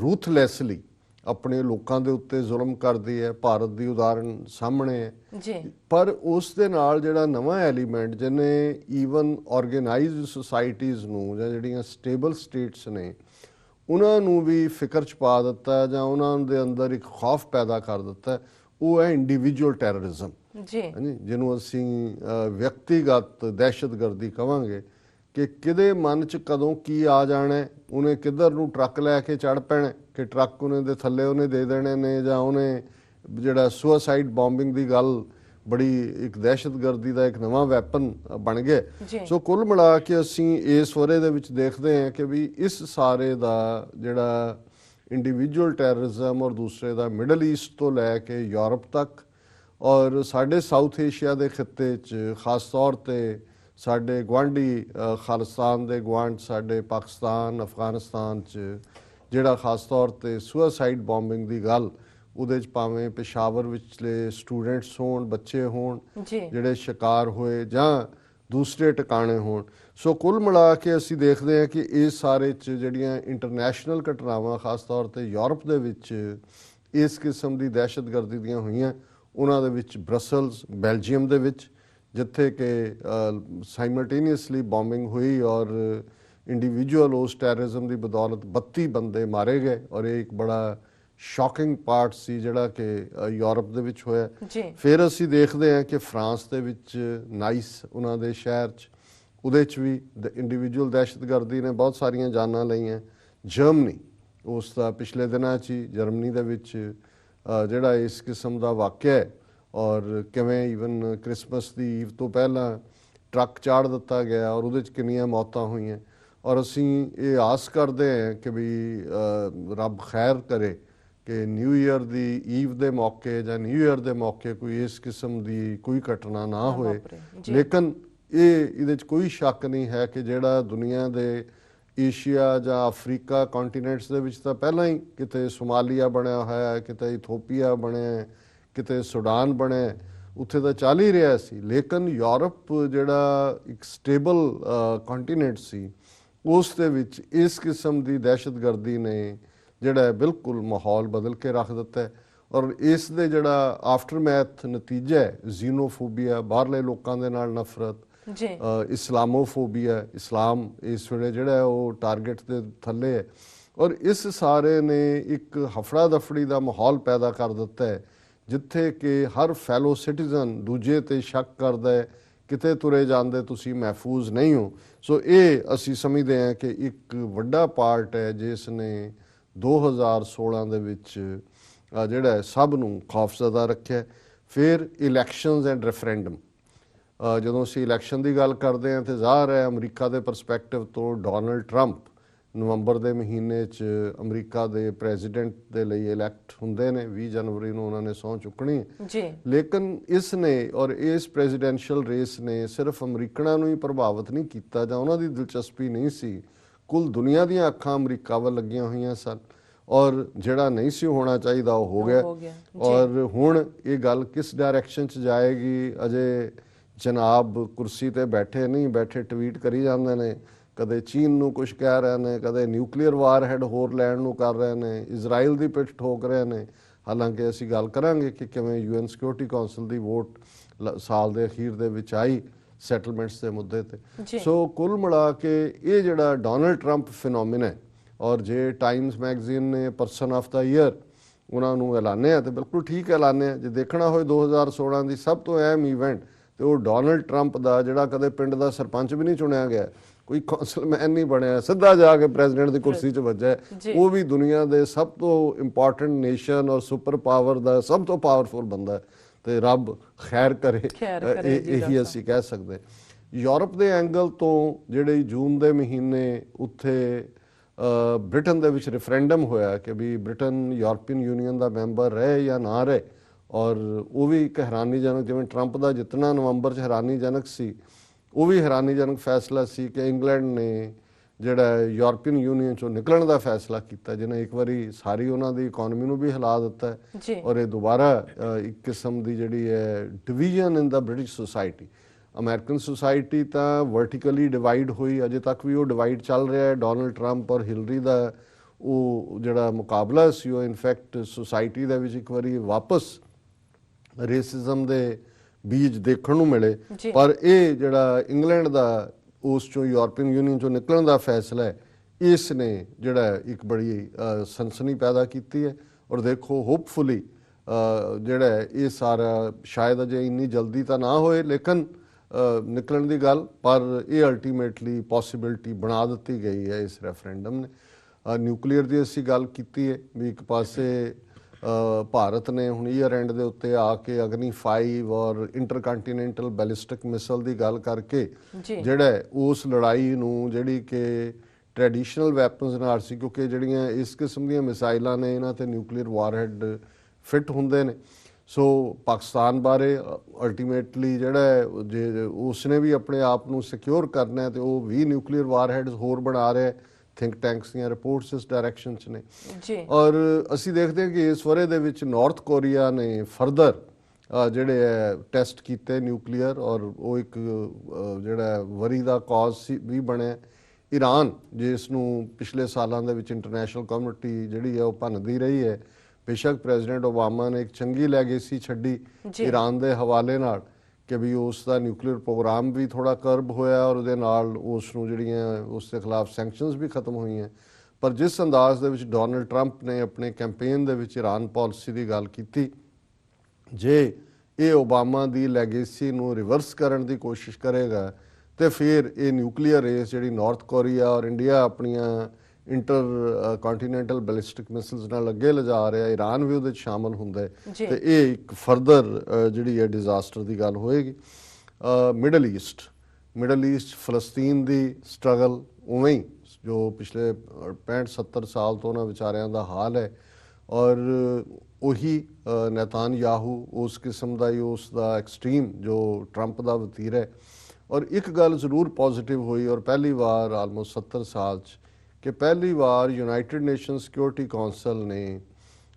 ਰੂਥਲੈਸਲੀ ਆਪਣੇ ਲੋਕਾਂ ਦੇ ਉੱਤੇ ਜ਼ੁਲਮ ਕਰਦੀ ਹੈ ਭਾਰਤ ਦੀ ਉਦਾਹਰਣ ਸਾਹਮਣੇ ਹੈ। ਜੀ। ਪਰ ਉਸ ਦੇ ਨਾਲ ਜਿਹੜਾ ਨਵਾਂ ਐਲੀਮੈਂਟ ਜਿਹਨੇ ਈਵਨ ਆਰਗੇਨਾਈਜ਼ਡ ਸੁਸਾਇਟੀਜ਼ ਨੂੰ ਜਾਂ ਜਿਹੜੀਆਂ ਸਟੇਬਲ ਸਟੇਟਸ ਨੇ ਉਹਨਾਂ ਨੂੰ ਵੀ ਫਿਕਰ ਚ ਪਾ ਦਿੱਤਾ ਜਾਂ ਉਹਨਾਂ ਦੇ ਅੰਦਰ ਇੱਕ ਖੌਫ ਪੈਦਾ ਕਰ ਦਿੱਤਾ ਉਹ ਹੈ ਇੰਡੀਵਿਜੂਅਲ ਟੈਰਰਿਜ਼ਮ ਜੀ। ਜਿਹਨੂੰ ਅਸੀਂ ਵਿਅਕਤੀਗਤ ਦਹਿਸ਼ਤਗਰਦੀ ਕਵਾਂਗੇ ਕਿ ਕਿਹਦੇ ਮਨ 'ਚ ਕਦੋਂ ਕੀ ਆ ਜਾਣਾ ਉਹਨੇ ਕਿੱਧਰ ਨੂੰ ਟਰੱਕ ਲੈ ਕੇ ਚੜ ਪੈਣਾ ਕਿ ਟਰੱਕ ਉਹਨੇ ਦੇ ਥੱਲੇ ਉਹਨੇ ਦੇ ਦੇਣੇ ਨੇ ਜਾਂ ਉਹਨੇ ਜਿਹੜਾ ਸੁਸਾਈਡ ਬੰਬਿੰਗ ਦੀ ਗੱਲ ਬੜੀ ਇੱਕ ਦਹਿਸ਼ਤਗਰਦੀ ਦਾ ਇੱਕ ਨਵਾਂ ਵੈਪਨ ਬਣ ਗਿਆ। ਸੋ ਕੁੱਲ ਮਿਲਾ ਕੇ ਅਸੀਂ ਇਸ ਵਰੇ ਦੇ ਵਿੱਚ ਦੇਖਦੇ ਹਾਂ ਕਿ ਵੀ ਇਸ ਸਾਰੇ ਦਾ ਜਿਹੜਾ ਇੰਡੀਵਿਜੂਅਲ ਟੈਰਰਿਜ਼ਮ ਔਰ ਦੂਸਰੇ ਦਾ ਮਿਡਲ ਈਸਟ ਤੋਂ ਲੈ ਕੇ ਯੂਰਪ ਤੱਕ ਔਰ ਸਾਡੇ ਸਾਊਥ ਏਸ਼ੀਆ ਦੇ ਖਿੱਤੇ 'ਚ ਖਾਸ ਤੌਰ ਤੇ ਸਾਡੇ ਗਵਾਂਢੀ ਖਾਲਿਸਤਾਨ ਦੇ ਗਵਾਂਢ ਸਾਡੇ ਪਾਕਿਸਤਾਨ ਅਫਗਾਨਿਸਤਾਨ 'ਚ ਜਿਹੜਾ ਖਾਸ ਤੌਰ ਤੇ ਸੁਸਾਈਡ ਬੰਬਿੰਗ ਦੀ ਗੱਲ ਉਹਦੇ 'ਚ ਭਾਵੇਂ ਪੇਸ਼ਾਵਰ ਵਿਚਲੇ ਸਟੂਡੈਂਟਸ ਹੋਣ ਬੱਚੇ ਹੋਣ ਜਿਹੜੇ ਸ਼ਿਕਾਰ ਹੋਏ ਜਾਂ ਦੂਸਰੇ ਟਿਕਾਣੇ ਹੋਣ। ਸੋ ਕੁੱਲ ਮਿਲਾ ਕੇ ਅਸੀਂ ਦੇਖਦੇ ਹਾਂ ਕਿ ਇਹ ਸਾਰੇ ਚ ਜਿਹੜੀਆਂ ਇੰਟਰਨੈਸ਼ਨਲ ਘਟਨਾਵਾਂ, ਖਾਸ ਤੌਰ ਤੇ ਯੂਰਪ ਦੇ ਵਿੱਚ ਇਸ ਕਿਸਮ ਦੀ ਦਹਿਸ਼ਤਗਰਦੀ ਦੀਆਂ ਹੋਈਆਂ, ਉਹਨਾਂ ਦੇ ਵਿੱਚ ਬ੍ਰਸਲਸ, ਬੈਲਜੀਅਮ ਦੇ ਵਿੱਚ, ਜਿੱਥੇ ਕਿ ਸਾਈਮਲਟੇਨੀਅਸਲੀ ਬੰਬਿੰਗ ਹੋਈ ਔਰ ਇੰਡੀਵਿਜੂਅਲ ਉਸ ਟੈਰਰਿਜ਼ਮ ਦੀ ਬਦੌਲਤ 32 ਬੰਦੇ ਮਾਰੇ ਗਏ ਔਰ ਇਹ ਇੱਕ ਬੜਾ ਸ਼ੌਕਿੰਗ ਪਾਰਟ ਸੀ ਜਿਹੜਾ ਕਿ ਯੂਰਪ ਦੇ ਵਿੱਚ ਹੋਇਆ। ਫਿਰ ਅਸੀਂ ਦੇਖਦੇ ਹਾਂ ਕਿ ਫਰਾਂਸ ਦੇ ਵਿੱਚ ਨਾਈਸ ਉਹਨਾਂ ਦੇ ਸ਼ਹਿਰ 'ਚ ਉਹਦੇ 'ਚ ਵੀ ਇੰਡੀਵਿਜੂਅਲ ਦਹਿਸ਼ਤਗਰਦੀ ਨੇ ਬਹੁਤ ਸਾਰੀਆਂ ਜਾਨਾਂ ਲਈਆਂ। ਜਰਮਨੀ ਉਸ ਦਾ ਪਿਛਲੇ ਦਿਨਾਂ 'ਚ ਹੀ ਜਰਮਨੀ ਦੇ ਵਿੱਚ ਜਿਹੜਾ ਇਸ ਕਿਸਮ ਦਾ ਵਾਕਿਆ ਹੈ ਔਰ ਕਿਵੇਂ ਈਵਨ ਕ੍ਰਿਸਮਸ ਦੀ ਈਵ ਤੋਂ ਪਹਿਲਾਂ ਟਰੱਕ ਚਾੜ ਦਿੱਤਾ ਗਿਆ ਔਰ ਉਹਦੇ 'ਚ ਕਿੰਨੀਆਂ ਮੌਤਾਂ ਹੋਈਆਂ। ਔਰ ਅਸੀਂ ਇਹ ਆਸ ਕਰਦੇ ਹਾਂ ਕਿ ਵੀ ਰੱਬ ਖੈਰ ਕਰੇ ਕਿ ਨਿਊ ਇਅਰ ਦੀ ਈਵ ਦੇ ਮੌਕੇ ਜਾਂ ਨਿਊ ਇਅਰ ਦੇ ਮੌਕੇ ਕੋਈ ਇਸ ਕਿਸਮ ਦੀ ਕੋਈ ਘਟਨਾ ਨਾ ਹੋਏ। ਲੇਕਿਨ ਇਹ ਇਹਦੇ 'ਚ ਕੋਈ ਸ਼ੱਕ ਨਹੀਂ ਹੈ ਕਿ ਜਿਹੜਾ ਦੁਨੀਆ ਦੇ ਏਸ਼ੀਆ ਜਾਂ ਅਫਰੀਕਾ ਕੰਟੀਨੈਂਟਸ ਦੇ ਵਿੱਚ ਤਾਂ ਪਹਿਲਾਂ ਹੀ ਕਿਤੇ ਸੋਮਾਲੀਆ ਬਣਿਆ ਹੋਇਆ ਹੈ ਕਿਤੇ ਇਥੋਪੀਆ ਬਣਿਆ ਕਿਤੇ ਸੁਡਾਨ ਬਣਿਆ ਉੱਥੇ ਤਾਂ ਚੱਲ ਹੀ ਰਿਹਾ ਸੀ ਲੇਕਿਨ ਯੂਰਪ ਜਿਹੜਾ ਇੱਕ ਸਟੇਬਲ ਕੰਟੀਨੈਂਟ ਸੀ ਉਸ ਦੇ ਵਿੱਚ ਇਸ ਕਿਸਮ ਦੀ ਦਹਿਸ਼ਤਗਰਦੀ ਨੇ ਜਿਹੜਾ ਹੈ ਬਿਲਕੁਲ ਮਾਹੌਲ ਬਦਲ ਕੇ ਰੱਖ ਦਿੱਤਾ ਹੈ। ਔਰ ਇਸ ਦੇ ਜਿਹੜਾ ਆਫਟਰਮੈਥ ਨਤੀਜਾ ਹੈ ਜ਼ੀਨੋਫੋਬੀਆ ਬਾਹਰਲੇ ਲੋਕਾਂ ਦੇ ਨਾਲ ਨਫ਼ਰਤ ਜੀ। ਇਸਲਾਮੋਫੋਬੀਆ ਇਸਲਾਮ ਇਸ ਵੇਲੇ ਜਿਹੜਾ ਉਹ ਟਾਰਗੇਟ ਦੇ ਥੱਲੇ ਹੈ। ਔਰ ਇਸ ਸਾਰੇ ਨੇ ਇੱਕ ਹਫੜਾ ਦਫੜੀ ਦਾ ਮਾਹੌਲ ਪੈਦਾ ਕਰ ਦਿੱਤਾ ਹੈ ਜਿੱਥੇ ਕਿ ਹਰ ਫੈਲੋ ਸਿਟੀਜ਼ਨ ਦੂਜੇ ਤੇ ਸ਼ੱਕ ਕਰਦਾ ਹੈ ਕਿਤੇ ਤੁਰੇ ਜਾਂਦੇ ਤੁਸੀਂ ਮਹਿਫੂਜ਼ ਨਹੀਂ ਹੋ। ਸੋ ਇਹ ਅਸੀਂ ਸਮਝਦੇ ਹਾਂ ਕਿ ਇੱਕ ਵੱਡਾ ਪਾਰਟ ਹੈ ਜਿਸ ਨੇ 2016 ਦੇ ਵਿੱਚ ਜਿਹੜਾ ਹੈ ਸਭ ਨੂੰ ਖੌਫਜ਼ਦਾ ਰੱਖਿਆ ਫਿਰ ਇਲੈਕਸ਼ਨਸ ਐਂਡ ਰੈਫਰੈਂਡਮ ਜਦੋਂ ਅਸੀਂ ਇਲੈਕਸ਼ਨ ਦੀ ਗੱਲ ਕਰਦੇ ਹਾਂ ਤੇ ਜ਼ਾਹਰ ਹੈ ਅਮਰੀਕਾ ਦੇ ਪਰਸਪੈਕਟਿਵ ਤੋਂ ਡੋਨਲਡ ਟਰੰਪ ਨਵੰਬਰ ਦੇ ਮਹੀਨੇ 'ਚ ਅਮਰੀਕਾ ਦੇ ਪ੍ਰੈਜ਼ੀਡੈਂਟ ਦੇ ਲਈ ਇਲੈਕਟ ਹੁੰਦੇ ਨੇ 20 ਜਨਵਰੀ ਨੂੰ ਉਹਨਾਂ ਨੇ ਸਹੁੰ ਚੁੱਕਣੀ ਜੀ। ਲੇਕਿਨ ਇਸ ਨੇ ਔਰ ਇਸ ਪ੍ਰੈਜ਼ੀਡੈਂਸ਼ੀਅਲ ਰੇਸ ਨੇ ਸਿਰਫ ਅਮਰੀਕਨਾਂ ਨੂੰ ਹੀ ਪ੍ਰਭਾਵਿਤ ਨਹੀਂ ਕੀਤਾ ਜਾਂ ਉਹਨਾਂ ਦੀ ਦਿਲਚਸਪੀ ਨਹੀਂ ਸੀ ਕੁੱਲ ਦੁਨੀਆ ਦੀਆਂ ਅੱਖਾਂ ਅਮਰੀਕਾ ਵੱਲ ਲੱਗੀਆਂ ਹੋਈਆਂ ਸਨ। ਔਰ ਜਿਹੜਾ ਨਹੀਂ ਸੀ ਹੋਣਾ ਚਾਹੀਦਾ ਉਹ ਹੋ ਗਿਆ। ਔਰ ਹੁਣ ਇਹ ਗੱਲ ਕਿਸ ਡਾਇਰੈਕਸ਼ਨ 'ਚ ਜਾਏਗੀ? ਅਜੇ ਜਨਾਬ ਕੁਰਸੀ ਤੇ ਬੈਠੇ ਨਹੀਂ ਬੈਠੇ ਟਵੀਟ ਕਰੀ ਜਾਂਦੇ ਨੇ। ਕਦੇ ਚੀਨ ਨੂੰ ਕੁਝ ਕਹਿ ਰਹੇ ਨੇ ਕਦੇ ਨਿਊਕਲੀਅਰ ਵਾਰ ਹੈਡ ਹੋਰ ਲੈਣ ਨੂੰ ਕਰ ਰਹੇ ਨੇ ਇਜ਼ਰਾਈਲ ਦੀ ਪਿੱਠ ਠੋਕ ਰਹੇ ਨੇ। ਹਾਲਾਂਕਿ ਅਸੀਂ ਗੱਲ ਕਰਾਂਗੇ ਕਿ ਕਿਵੇਂ ਯੂਐਨ ਸਿਕਿਉਰਿਟੀ ਕਾਉਂਸਲ ਦੀ ਵੋਟ ਸਾਲ ਦੇ ਅਖੀਰ ਦੇ ਵਿੱਚ ਆਈ। ਸੈਟਲਮੈਂਟਸ ਦੇ ਮੁੱਦੇ ਤੇ। ਸੋ ਕੁੱਲ ਮਿਲਾ ਕੇ ਇਹ ਜਿਹੜਾ ਡੋਨਲਡ ਟਰੰਪ ਫਿਨੋਮੀਨਾ ਹੈ ਔਰ ਜੇ ਟਾਈਮਸ ਮੈਗਜ਼ੀਨ ਨੇ ਪਰਸਨ ਆਫ ਦਾ ਈਅਰ ਉਹਨਾਂ ਨੂੰ ਐਲਾਨੇ ਆ ਤੇ ਬਿਲਕੁਲ ਠੀਕ ਐਲਾਨੇ ਆ ਜੇ ਦੇਖਣਾ ਹੋਏ 2016 ਦੀ ਸਭ ਤੋਂ ਅਹਿਮ ਇਵੈਂਟ ਤੇ ਉਹ ਡੋਨਲਡ ਟਰੰਪ ਦਾ ਜਿਹੜਾ ਕਦੇ ਪਿੰਡ ਦਾ ਸਰਪੰਚ ਵੀ ਨਹੀਂ ਚੁਣਿਆ ਗਿਆ ਕੋਈ ਕੌਂਸਲਮੈਨ ਨਹੀਂ ਬਣਿਆ ਸਿੱਧਾ ਜਾ ਕੇ ਪ੍ਰੈਜ਼ੀਡੈਂਟ ਦੀ ਕੁਰਸੀ 'ਚ ਵੱਜਿਆ। ਉਹ ਵੀ ਦੁਨੀਆ ਦੇ ਸਭ ਤੋਂ ਇੰਪੋਰਟੈਂਟ ਨੇਸ਼ਨ ਔਰ ਸੁਪਰ ਪਾਵਰ ਦਾ ਸਭ ਤੋਂ ਪਾਵਰਫੁਲ ਬੰਦਾ ਹੈ। ਤੇ ਰੱਬ ਖੈਰ ਕਰੇ। ਇਹ- ਡਾਕਟਰ ਅਸੀਂ ਕਹਿ ਸਕਦੇ। ਯੂਰਪ ਦੇ ਐਂਗਲ ਤੋਂ ਜਿਹੜੇ ਜੂਨ ਦੇ ਮਹੀਨੇ ਉੱਥੇ ਬ੍ਰਿਟਨ ਦੇ ਵਿੱਚ ਰੈਫਰੈਂਡਮ ਹੋਇਆ ਕਿ ਵੀ ਬ੍ਰਿਟਨ ਯੂਰਪੀਅਨ ਯੂਨੀਅਨ ਦਾ ਮੈਂਬਰ ਰਹੇ ਜਾਂ ਨਾ ਰਹੇ ਔਰ ਉਹ ਵੀ ਇੱਕ ਹੈਰਾਨੀਜਨਕ ਜਿਵੇਂ ਟਰੰਪ ਦਾ ਜਿੱਤਣਾ ਨਵੰਬਰ 'ਚ ਹੈਰਾਨੀਜਨਕ ਸੀ ਉਹ ਵੀ ਹੈਰਾਨੀਜਨਕ ਫੈਸਲਾ ਸੀ ਕਿ ਇੰਗਲੈਂਡ ਨੇ ਜਿਹੜਾ ਯੂਰਪੀਅਨ ਯੂਨੀਅਨ ਚੋਂ ਨਿਕਲਣ ਦਾ ਫੈਸਲਾ ਕੀਤਾ ਜਿਹਨੇ ਇੱਕ ਵਾਰੀ ਸਾਰੀ ਉਹਨਾਂ ਦੀ ਇਕਨੋਮੀ ਨੂੰ ਵੀ ਹਿਲਾ ਦਿੱਤਾ ਔਰ ਇਹ ਦੁਬਾਰਾ ਇੱਕ ਕਿਸਮ ਦੀ ਜਿਹੜੀ ਹੈ division in the British society American society ਤਾਂ ਵਰਟੀਕਲੀ ਡਿਵਾਈਡ ਹੋਈ ਅਜੇ ਤੱਕ ਵੀ ਉਹ ਡਿਵਾਈਡ ਚੱਲ ਰਿਹਾ ਹੈ। ਡੋਨਲਡ ਟਰੰਪ ਔਰ ਹਿਲਰੀ ਦਾ ਉਹ ਜਿਹੜਾ ਮੁਕਾਬਲਾ ਸੀ ਉਹ ਇਨਫੈਕਟ ਸੋਸਾਇਟੀ ਦੇ ਵਿੱਚ ਇੱਕ ਵਾਰੀ ਵਾਪਸ ਰੇਸਿਜ਼ਮ ਦੇ ਬੀਜ ਦੇਖਣ ਨੂੰ ਮਿਲੇ। ਪਰ ਇਹ ਜਿਹੜਾ ਇੰਗਲੈਂਡ ਦਾ ਉਸ ਚੋਂ ਯੂਰਪੀਅਨ ਯੂਨੀਅਨ ਚੋਂ ਨਿਕਲਣ ਦਾ ਫੈਸਲਾ ਹੈ, ਇਸ ਨੇ ਜਿਹੜਾ ਇੱਕ ਬੜੀ ਸਨਸਨੀ ਪੈਦਾ ਕੀਤੀ ਹੈ ਔਰ ਦੇਖੋ ਹੋਪਫੁਲੀ ਜਿਹੜਾ ਇਹ ਸਾਰਾ ਸ਼ਾਇਦ ਅਜੇ ਇੰਨੀ ਜਲਦੀ ਤਾਂ ਨਾ ਹੋਏ, ਲੇਕਿਨ ਨਿਕਲਣ ਦੀ ਗੱਲ, ਪਰ ਇਹ ਅਲਟੀਮੇਟਲੀ ਪੋਸਿਬਿਲਿਟੀ ਬਣਾ ਦਿੱਤੀ ਗਈ ਹੈ ਇਸ ਰੈਫਰੈਂਡਮ ਨੇ। ਨਿਊਕਲੀਅਰ ਦੀ ਅਸੀਂ ਗੱਲ ਕੀਤੀ ਹੈ ਵੀ ਇੱਕ ਪਾਸੇ ਭਾਰਤ ਨੇ ਹੁਣ ਈਅਰ ਐਂਡ ਦੇ ਉੱਤੇ ਆ ਕੇ ਅਗਨੀ 5 ਔਰ ਇੰਟਰਕੰਟੀਨੈਂਟਲ ਬੈਲਿਸਟਿਕ ਮਿਸਾਈਲ ਦੀ ਗੱਲ ਕਰਕੇ ਜਿਹੜਾ ਉਸ ਲੜਾਈ ਨੂੰ ਜਿਹੜੀ ਕਿ ਟ੍ਰੈਡੀਸ਼ਨਲ ਵੈਪਨਸ ਨਾਲ ਸੀ ਕਿਉਂਕਿ ਜਿਹੜੀਆਂ ਇਸ ਕਿਸਮ ਦੀਆਂ ਮਿਸਾਈਲਾਂ ਨੇ ਇਹਨਾਂ ਤੇ ਨਿਊਕਲੀਅਰ ਵਾਰਹੈਡ ਫਿੱਟ ਹੁੰਦੇ ਨੇ। ਸੋ ਪਾਕਿਸਤਾਨ ਬਾਰੇ ਅਲਟੀਮੇਟਲੀ ਜਿਹੜਾ ਜੇ ਉਸਨੇ ਵੀ ਆਪਣੇ ਆਪ ਨੂੰ ਸਿਕਿਉਰ ਕਰਨਾ ਹੈ ਤੇ ਉਹ ਵੀ ਨਿਊਕਲੀਅਰ ਵਾਰਹੈਡਸ ਹੋਰ ਬਣਾ ਰਿਹਾ ਹੈ। ਥਿੰਕ ਟੈਂਕਸ ਦੀਆਂ ਰਿਪੋਰਟਸ ਇਸ ਡਾਇਰੈਕਸ਼ਨ 'ਚ ਨੇ। ਜੀ। ਔਰ ਅਸੀਂ ਦੇਖਦੇ ਹਾਂ ਕਿ ਇਸ ਵਰੇ ਦੇ ਵਿੱਚ ਨਾਰਥ ਕੋਰੀਆ ਨੇ ਫਰਦਰ ਜਿਹੜੇ ਟੈਸਟ ਕੀਤੇ ਨਿਊਕਲੀਅਰ ਔਰ ਉਹ ਇੱਕ ਜਿਹੜਾ ਵਰੀ ਦਾ ਕਾਜ਼ ਵੀ ਬਣਿਆ। ਈਰਾਨ ਜਿਸ ਨੂੰ ਪਿਛਲੇ ਸਾਲਾਂ ਦੇ ਵਿੱਚ ਇੰਟਰਨੈਸ਼ਨਲ ਕਮਿਊਨਿਟੀ ਜਿਹੜੀ ਹੈ ਉਹ ਭੰਨਦੀ ਰਹੀ ਹੈ ਬੇਸ਼ੱਕ ਪ੍ਰੈਜ਼ੀਡੈਂਟ ਓਬਾਮਾ ਨੇ ਇੱਕ ਚੰਗੀ ਲੈਗੇਸੀ ਛੱਡੀ। ਈਰਾਨ ਦੇ ਹਵਾਲੇ ਨਾਲ। ਕਿ ਵੀ ਉਸ ਦਾ ਨਿਊਕਲੀਅਰ ਪ੍ਰੋਗਰਾਮ ਵੀ ਥੋੜਾ ਕਰਬ ਹੋਇਆ ਔਰ ਉਹਦੇ ਨਾਲ ਉਸ ਨੂੰ ਜਿਹੜੀਆਂ ਉਸ ਦੇ ਖਿਲਾਫ ਸੈਂਕਸ਼ਨਸ ਵੀ ਖਤਮ ਹੋਈਆਂ ਪਰ ਜਿਸ ਅੰਦਾਜ਼ ਦੇ ਵਿੱਚ ਡੋਨਲਡ ਟਰੰਪ ਨੇ ਆਪਣੇ ਕੈਂਪੇਨ ਦੇ ਵਿੱਚ ਇਰਾਨ ਪਾਲਿਸੀ ਦੀ ਗੱਲ ਕੀਤੀ, ਜੇ ਇਹ ਓਬਾਮਾ ਦੀ ਲੈਗੇਸੀ ਨੂੰ ਰਿਵਰਸ ਕਰਨ ਦੀ ਕੋਸ਼ਿਸ਼ ਕਰੇਗਾ ਤੇ ਫਿਰ ਇਹ ਨਿਊਕਲੀਅਰ ਰੇਸ ਜਿਹੜੀ ਨਾਰਥ ਕੋਰੀਆ ਔਰ ਇੰਡੀਆ ਆਪਣੀਆਂ ਇੰਟਰ ਕੰਟੀਨੈਂਟਲ ਬੈਲਿਸਟਿਕ ਮਿਸਾਈਲਸ ਨਾਲ ਅੱਗੇ ਲਿਜਾ ਰਿਹਾ ਈਰਾਨ ਵੀ ਉਹਦੇ ਵਿੱਚ ਸ਼ਾਮਲ ਹੁੰਦਾ। ਹੈ। ਤੇ ਇਹ ਇੱਕ ਫਰਦਰ ਜਿਹੜੀ ਹੈ ਡਿਜ਼ਾਸਟਰ ਦੀ ਗੱਲ ਹੋਏਗੀ। ਮਿਡਲ ਈਸਟ ਮਿਡਲ ਈਸਟ ਫਲਸਤੀਨ ਦੀ ਸਟਰਗਲ ਉਵੇਂ ਹੀ ਜੋ ਪਿਛਲੇ 65 70 ਸਾਲ ਤੋਂ ਉਹਨਾਂ ਵਿਚਾਰਿਆਂ ਦਾ ਹਾਲ ਹੈ। ਔਰ ਉਹੀ ਅ, ਨੇਤਾਨਯਾਹੂ ਉਸ ਕਿਸਮ ਦਾ ਹੀ ਉਸ ਦਾ ਐਕਸਟ੍ਰੀਮ ਜੋ ਟਰੰਪ ਦਾ ਵਤੀਰ ਹੈ। ਔਰ ਇੱਕ ਗੱਲ ਜ਼ਰੂਰ ਪੋਜ਼ਿਟਿਵ ਹੋਈ ਔਰ ਪਹਿਲੀ ਵਾਰ ਆਲਮੋਸਟ 70 ਸਾਲ ਚ ਕਿ ਪਹਿਲੀ ਵਾਰ ਯੂਨਾਈਟਿਡ ਨੇਸ਼ਨ ਸਿਕਿਉਰਿਟੀ ਕਾਉਂਸਲ ਨੇ